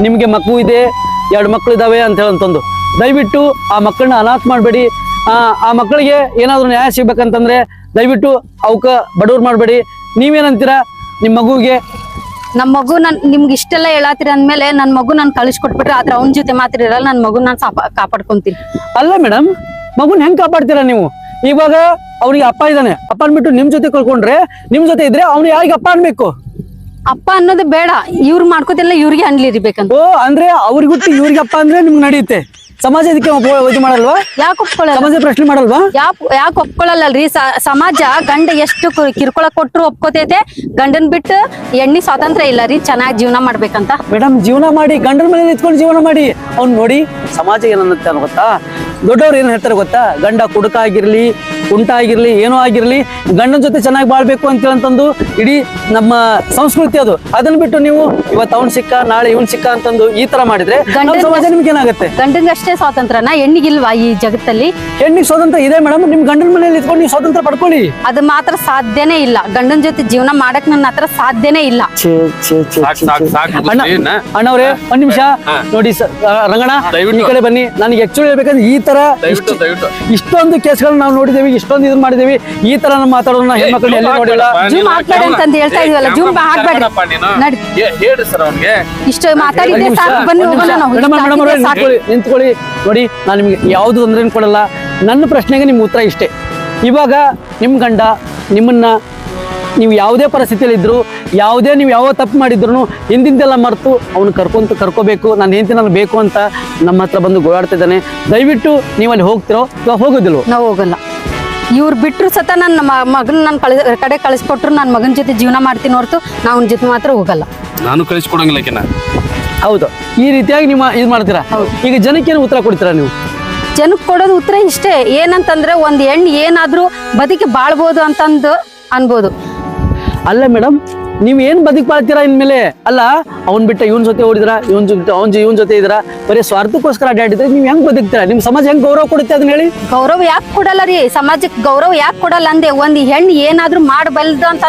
ನಿಮಗೆ ಮಗು ಇದೆ ಎರಡು ಮಕ್ಕಳು ಇದಾವೆ ಅಂತ ಹೇಳಂತಂದು ದಯವಿಟ್ಟು ಆ ಮಕ್ಕಳನ್ನ ಅನಾಥ ಮಾಡಬೇಡಿ. ಆ ಮಕ್ಕಳಿಗೆ ಏನಾದರೂ ನ್ಯಾಯ ಸಿಗ್ಬೇಕಂತಂದ್ರೆ ದಯವಿಟ್ಟು ಅವಕ್ಕ ಬಡವ್ರು ಮಾಡಬೇಡಿ. ನೀವೇನಂತೀರಾ ನಿಮ್ಮ ಮಗುಗೆ? ನಮ್ ಮಗು ನನ್ ನಿಮ್ಗೆ ಇಷ್ಟೆಲ್ಲ ಹೇಳತ್ತೀರಿ ಅಂದ್ಮೇಲೆ ನನ್ ಮಗು ನಾನು ಕಳಿಸ್ಕೊಟ್ಬಿಟ್ರೆ ಆದ್ರೆ ಅವ್ನ ಜೊತೆ ಮಾತ್ರ ಇರಲ್ಲ ನನ್ ಮಗು ನಾನ್ ಕಾಪಾಡ್ಕೊಂತೀನಿ. ಅಲ್ಲ ಮೇಡಮ್ ಮಗುನ ಹೆಂಗ್ ಕಾಪಾಡ್ತೀರಾ ನೀವು? ಇವಾಗ ಅವ್ನಿಗೆ ಅಪ್ಪ ಇದ್ದಾನೆ. ಅಪ್ಪ ಅನ್ಬಿಟ್ಟು ನಿಮ್ ಜೊತೆ ಕಳ್ಕೊಂಡ್ರೆ ನಿಮ್ ಜೊತೆ ಇದ್ರೆ ಅವ್ನು ಯಾರಿಗೆ ಅಪ್ಪ ಅನ್ಬೇಕು? ಅಪ್ಪ ಅನ್ನೋದು ಬೇಡ. ಇವ್ರು ಮಾಡ್ಕೋತಿಲ್ಲ ಇವ್ರಿಗೆ ಅನ್ಲಿರಿಬೇಕಂತ. ಓ ಅಂದ್ರೆ ಅವ್ರಿಗೆ ಇವ್ರಿಗೆ ಅಪ್ಪ ಅಂದ್ರೆ ನಿಮ್ಗೆ ನಡೆಯುತ್ತೆ ಸಮಾಜ ಇದಕ್ಕೆ ಇದು ಮಾಡಲ್ವಾ? ಯಾಕೆ ಒಪ್ಕೊಳ್ಳಲ್ಲ? ಸಮಾಜ ಪ್ರಶ್ನೆ ಮಾಡಲ್ವಾ? ಯಾಕೆ ಯಾಕೆ ಒಪ್ಕೊಳ್ಳಲ್ಲಲ್ರಿ? ರೀ ಸಮಾಜ ಗಂಡ ಎಷ್ಟು ಕಿರ್ಕೊಳ ಕೊಟ್ರು ಒಪ್ಕೋತೈತೆ. ಗಂಡನ್ ಬಿಟ್ಟು ಎಣ್ಣಿ ಸ್ವಾತಂತ್ರ್ಯ ಇಲ್ಲ ರೀ ಚೆನ್ನಾಗಿ ಜೀವನ ಮಾಡ್ಬೇಕಂತ. ಮೇಡಮ್ ಜೀವನ ಮಾಡಿ ಗಂಡನ ಮೇಲೆ ನಿಂತ್ಕೊಂಡು ಜೀವನ ಮಾಡಿ. ಅವ್ನು ನೋಡಿ ಸಮಾಜ ಏನನ್ನ ಗೊತ್ತಾ? ದೊಡ್ಡವ್ರು ಏನ್ ಹೇಳ್ತಾರೆ ಗೊತ್ತಾ? ಗಂಡ ಕುಡುಕ ಆಗಿರ್ಲಿ ಉಂಟ ಆಗಿರ್ಲಿ ಏನೋ ಆಗಿರ್ಲಿ ಗಂಡನ ಜೊತೆ ಚೆನ್ನಾಗಿ ಬಾಳ್ಬೇಕು ಅಂತ ಅಂತಂದು ಇಡೀ ನಮ್ಮ ಸಂಸ್ಕೃತಿ ಅದು. ಅದನ್ನ ಬಿಟ್ಟು ನೀವು ಇವತ್ತು ಅವ್ನ್ ಸಿಕ್ಕ ನಾಳೆ ಇವನ್ ಸಿಕ್ಕ ಅಂತಂದು ಈ ತರ ಮಾಡಿದ್ರೆ ನಮ್ಮ ಗಂಡನ- ಸಮಾಜ ನಿಮ್ಗೆ ಏನಾಗುತ್ತೆ ಅಷ್ಟೇ ಸ್ವಾತಂತ್ರ್ಯನ? ಹೆಣ್ಣಿಗಿಲ್ವಾ ಈ ಜಗತ್ತಲ್ಲಿ? ಹೆಣ್ಣಿಗೆ ಸ್ವಾತಂತ್ರ್ಯ ಇದೆ ಮೇಡಮ್ ನಿಮ್ ಗಂಡನ ಮನೆಯಲ್ಲಿ ಇದ್ಕೊಂಡು ನೀವು ಸ್ವಾತಂತ್ರ್ಯ ಪಡ್ಕೊಳ್ಳಿ. ಅದು ಮಾತ್ರ ಸಾಧ್ಯನೇ ಇಲ್ಲ. ಗಂಡನ ಜೊತೆ ಜೀವನ ಮಾಡಕ್ ನನ್ನ ಹತ್ರ ಸಾಧ್ಯನೇ ಇಲ್ಲ. ಅಣ್ಣವ್ರೆ ಒಂದ್ ನಿಮಿಷ. ನೋಡಿ ಸ- ರಂಗಣ್ಣ ದಯವಿಟ್ಟು. ಈ ಕಡೆ ಬನ್ನಿ. ನನಗೆ ಆಕ್ಚುಲಿ ಹೇಳ್ಬೇಕಂದ್ರೆ ಈ ತರ ದಯವಿಟ್ಟು ದಯವಿಟ್ಟು. ಇಷ್ಟೊಂದು ಕೇಸ್ಗಳನ್ನ ನಾವು ನೋಡಿದೇವಿ ಇಷ್ಟೊಂದು ಇದನ್ನ ಮಾಡಿದೀವಿ ಈ ತರ ಮಾತಾಡೋದನ್ನ ಹೆಣ್ಮಕ್ಳು ಎಲ್ಲಿ ನೋಡಿಲ್ಲ? ಜೂಮ್ ಹಾಕ್ಬೇಡಿ ಅಂತ ಹೇಳ್ತಾ ಇದೀವಲ್ಲ, ಜೂಮ್ ಹಾಕ್ಬೇಡಿ. ನಡಿ. ಹೇಳ್ರಿ ಸರ್ ಇಷ್ಟು ಸಾಕು ಬನ್ನಿ ಹೋಗೋಣ ನಾವು ಮೇಡಮ್, ಮೇಡಮ್ ಅವರೇ, ಸಾಕು. ನಿಂತ್ಕೊಳ್ಳಿ ನಿಂತ್ಕೊಳ್ಳಿ. ನೋಡಿ ನಾನು ನಿಮ್ಗೆ ಯಾವ್ದು ತೊಂದ್ರೆ ಕೊಡಲ್ಲ. ನನ್ನ ಪ್ರಶ್ನೆಗೆ ನಿಮ್ಮ ಉತ್ತರ ಇಷ್ಟೇ. ಇವಾಗ ನಿಮ್ಮ ಗಂಡ ನಿಮ್ಮನ್ನ ನೀವು ಯಾವುದೇ ಪರಿಸ್ಥಿತಿಯಲ್ಲಿ ಇದ್ರು ಯಾವುದೇ ನೀವು ಯಾವ ತಪ್ಪು ಮಾಡಿದ್ರು ಹಿಂದಿಂದೆಲ್ಲ ಮರೆತು ಅವನು ಕರ್ಕೊಂತ ಕರ್ಕೋಬೇಕು ನಾನು ಹೆಂಡತಿ ನಾನು ಬೇಕು ಅಂತ ನಮ್ಮ ಹತ್ರ ಬಂದು ಗೋಳಾಡ್ತಿದ್ದಾನೆ. ದಯವಿಟ್ಟು ನೀವು ಅಲ್ಲಿ ಹೋಗ್ತಿರೋ? ಹೋಗೋದಿಲ್ವೋ? ನಾವು ಹೋಗಲ್ಲ. ಇವ್ರು ಬಿಟ್ಟರು ಸತ ನನ್ನ ಮಗನ ನನ್ನ ಕಳಿ ಕಡೆ ಕಳಿಸ್ಕೊಟ್ರು ನನ್ನ ಮಗನ ಜೊತೆ ಜೀವನ ಮಾಡ್ತೀನಿ ಹೊರತು ನಾವು ಅವ್ನ ಜೊತೆ ಮಾತ್ರ ಹೋಗಲ್ಲ. ನಾನು ಕಳಿಸ್ಕೊಡಂಗಿಲ್ಲ ಹೌದು. ಈ ರೀತಿಯಾಗಿ ನಿಮ್ಮ ಇದು ಮಾಡ್ತೀರಾ? ಈಗ ಜನಕ್ಕೆ ಏನು ಉತ್ತರ ಕೊಡ್ತೀರಾ ನೀವು? ಜನಕ್ಕೆ ಕೊಡೋದು ಉತ್ತರ ಇಷ್ಟೇ. ಏನಂತಂದ್ರೆ ಒಂದು ಹೆಣ್ಣು ಏನಾದರೂ ಬದುಕಿ ಬಾಳ್ಬೋದು ಅಂತಂದು ಅನ್ಬೋದು. ಅಲ್ಲ ಮೇಡಮ್ ನೀವ್ ಏನ್ ಬದುಕ್ ಬಾಳ್ತೀರಾ ಇನ್ಮೇಲೆ? ಅಲ್ಲ, ಅವ್ನ್ ಬಿಟ್ಟ ಇವನ್ ಜೊತೆ ಓಡಿದ್ರ? ಇವನ್ ಜೊತೆ ಅವ್ನ್ ಇವನ್ ಜೊತೆ ಇದ್ರ? ಬರೀ ಸ್ವಾರ್ಥಕ್ಕೋಸ್ಕರ ಅಡ್ಡಾಡಿದ್ರೆ ನೀವ್ ಹೆಂಗ್ ಬದುಕ್ತೀರಾ? ನಿಮ್ ಸಮಾಜ ಹೆಂಗ್ ಗೌರವ ಕೊಡುತ್ತೆ ಅದನ್ನ ಹೇಳಿ? ಗೌರವ ಯಾಕೆ ಕೊಡಲ್ಲ ರೀ? ಸಮಾಜಕ್ಕೆ ಗೌರವ ಯಾಕೆ ಕೊಡಲ್ಲ ಅಂದೆ? ಒಂದ್ ಹೆಣ್ಣು ಏನಾದ್ರೂ ಮಾಡಬಲ್ದು ಅಂತ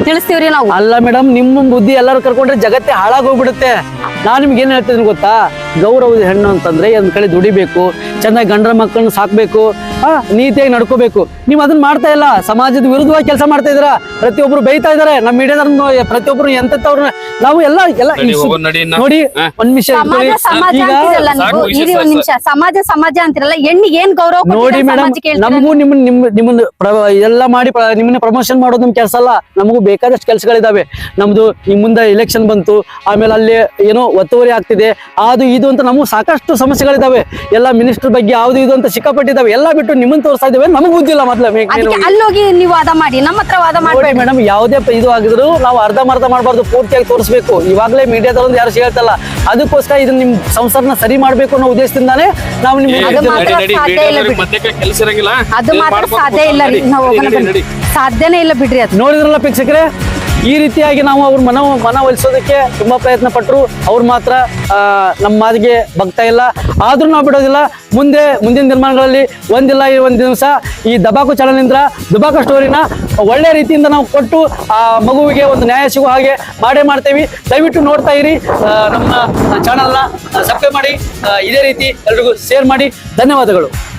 ತಿಳಿಸ್ತೀವ್ರಿ ನಾವು. ಅಲ್ಲ ಮೇಡಮ್ ನಿಮ್ಮ ಬುದ್ಧಿ ಎಲ್ಲರೂ ಕರ್ಕೊಂಡ್ರೆ ಜಗತ್ತೇ ಹಾಳಾಗೋಗ್ಬಿಡುತ್ತೆ ನಾನು ನಿಮ್ಗೆ ಏನ್ ಹೇಳ್ತಿದ್ದೀನಿ ಗೊತ್ತಾ? ಗೌರವದ ಹೆಣ್ಣು ಅಂತಂದ್ರೆ ಒಂದ್ ಕಡೆ ದುಡಿಬೇಕು ಚೆನ್ನಾಗಿ ಗಂಡರ ಮಕ್ಕಳನ್ನ ಸಾಕ್ಬೇಕು ಆ ನೀತಿಯಾಗಿ ನಡ್ಕೋಬೇಕು. ನೀವು ಅದನ್ನ ಮಾಡ್ತಾ ಇಲ್ಲ. ಸಮಾಜದ ವಿರುದ್ಧವಾಗಿ ಕೆಲಸ ಮಾಡ್ತಾ ಇದ್ದೀರಾ? ಪ್ರತಿಯೊಬ್ರು ಬೈತಾ ಇದಾರೆ. ನಮ್ಮ ಮೀಡಿಯಾದವ್ರನ್ನ ಪ್ರತಿಯೊಬ್ರು ಎಂತವ್ರನ್ನ ನಾವು ಎಲ್ಲ ಎಲ್ಲ ನಡಿ. ಒಂದ್ ನಿಮಿಷ ಸಮಾಜ. ಸಮಾಜ ಈಗ ಅಂತಿರಲ್ಲ ಸಾಕು, ನೀವು ಇರಿ ಒಂದ್ ನಿಮಿಷ. ಸಮಾಜ ಸಮಾಜ ಅಂತಿರಲ್ಲ ಹೆಣ್ಣಿಗೆ ಏನ್ ಗೌರವ ನೋಡಿ ಕೊಡ್ತೀರಾ ಮೇಡಮ್ ಸಮಾಜಕ್ಕೆ ಹೇಳ್ತೀರಾ ನಮಗೂ ನಿಮ್ಮ ನಿಮ್ಮ ನಿಮ್ಮನ್ನ ಪ್ರ- ಎಲ್ಲ ಮಾಡಿ ಪ್ರ- ನಿಮ್ಮನ್ನ ಪ್ರಮೋಷನ್ ಮಾಡೋದು ನಮ್ ಕೆಲಸ ಅಲ್ಲ. ನಮಗೂ ಬೇಕಾದಷ್ಟು ಕೆಲಸಗಳಿದ್ದಾವೆ ನಮ್ದು ಈ ಮುಂದೆ ಎಲೆಕ್ಷನ್ ಬಂತು ಆಮೇಲೆ ಅಲ್ಲಿ ಏನೋ ಒತ್ತುವರಿ ಆಗ್ತಿದೆ. ಅದು ಇದು ಅಂತ ನಮಗೂ ಸಾಕಷ್ಟು ಸಮಸ್ಯೆಗಳಿದಾವೆ. ಎಲ್ಲ ಮಿನಿಸ್ಟರ್ ಬಗ್ಗೆ ಯಾವ್ದು ಇದು ಅಂತ ಸಿಕ್ಕಾಪಟ್ಟಿದ್ದಾವೆ ಎಲ್ಲ ಬಿಟ್ಟು ನಿಮ್ಮನ್ನು ತೋರಿಸ್ತಾ ಇದ್ದೇವೆ ನಮಗೆ ಬುದ್ಧಿಲ್ಲ ಮೊದ್ಲ. ಅಲ್ಲೋಗಿ ನೀವು ವಾದ ಮಾಡಿ ನಮ್ಮ ಹತ್ರ ವಾದ ನೋಡಿ ಮೇಡಮ್ ಯಾವುದೇ ಇದು ಆಗಿದ್ರು ನಾವು ಅರ್ಧಮರ್ಧ ಮಾಡಬಾರ್ದು ಪೂರ್ತಿಯಾಗಿ ತೋರಿಸ್ಬೇಕು. ಇವಾಗಲೇ ಮೀಡಿಯಾದವ್ರು ಯಾರು ಹೇಳ್ತಲ್ಲ ಅದಕ್ಕೋಸ್ಕರ ಇದನ್ನ ನಿಮ್ ಸಂಸಾರನ ಸರಿ ಮಾಡಬೇಕು ಅನ್ನೋ ಉದ್ದೇಶದಿಂದಾನೇ ನಾವು ನಿಮ್ಗೆ ಸಾಧ್ಯ ಇಲ್ಲ ಅವ್ರಿಗೆ ಬಿಡಿ. ಮತ್ತೆ ಕೆಲಸ ಇರಂಗಿಲ್ಲ. ಅದು ಮಾತ್ರ ಸಾಧ್ಯ ಇಲ್ಲ ರೀ. ನಾವು ಹೋಗೋಣ. ಬನ್ನಿ. ಸಾಧ್ಯನೇ ಇಲ್ಲ ಬಿಡ್ರಿ ಅದು. ನೋಡಿದ್ರಲ್ಲ ಪ್ರೇಕ್ಷಕರೇ ಈ ರೀತಿಯಾಗಿ ನಾವು ಅವ್ರ ಮನ ಮನವೊಲಿಸೋದಕ್ಕೆ ತುಂಬಾ ಪ್ರಯತ್ನ ಪಟ್ಟರು ಅವ್ರು ಮಾತ್ರ ನಮ್ಮ ಮಾತಿಗೆ ಬಗ್ತಾ ಇಲ್ಲ. ಆದರೂ ನಾವು ಬಿಡೋದಿಲ್ಲ. ಮುಂದೆ, ಮುಂದಿನ ದಿನಮಾನಗಳಲ್ಲಿ ಒಂದಿಲ್ಲ ಈ ಒಂದು ದಿವಸ ಈ ದಬಾಕು ಚಾನಲ್ನಿಂದ ದುಬಾಕು ಸ್ಟೋರಿನ ಒಳ್ಳೆ ರೀತಿಯಿಂದ ನಾವು ಕೊಟ್ಟು, ಆ, ಮಗುವಿಗೆ ಒಂದು ನ್ಯಾಯ ಸಿಗುವ ಹಾಗೆ ಮಾಡೇ ಮಾಡ್ತೇವೆ. ದಯವಿಟ್ಟು ನೋಡ್ತಾ ಇರಿ. ನಮ್ಮ ಚಾನಲ್ನ ಸಬ್ಸ್ಕ್ರೈಬ್ ಮಾಡಿ. ಇದೇ ರೀತಿ ಎಲ್ರಿಗೂ ಶೇರ್ ಮಾಡಿ. ಧನ್ಯವಾದಗಳು.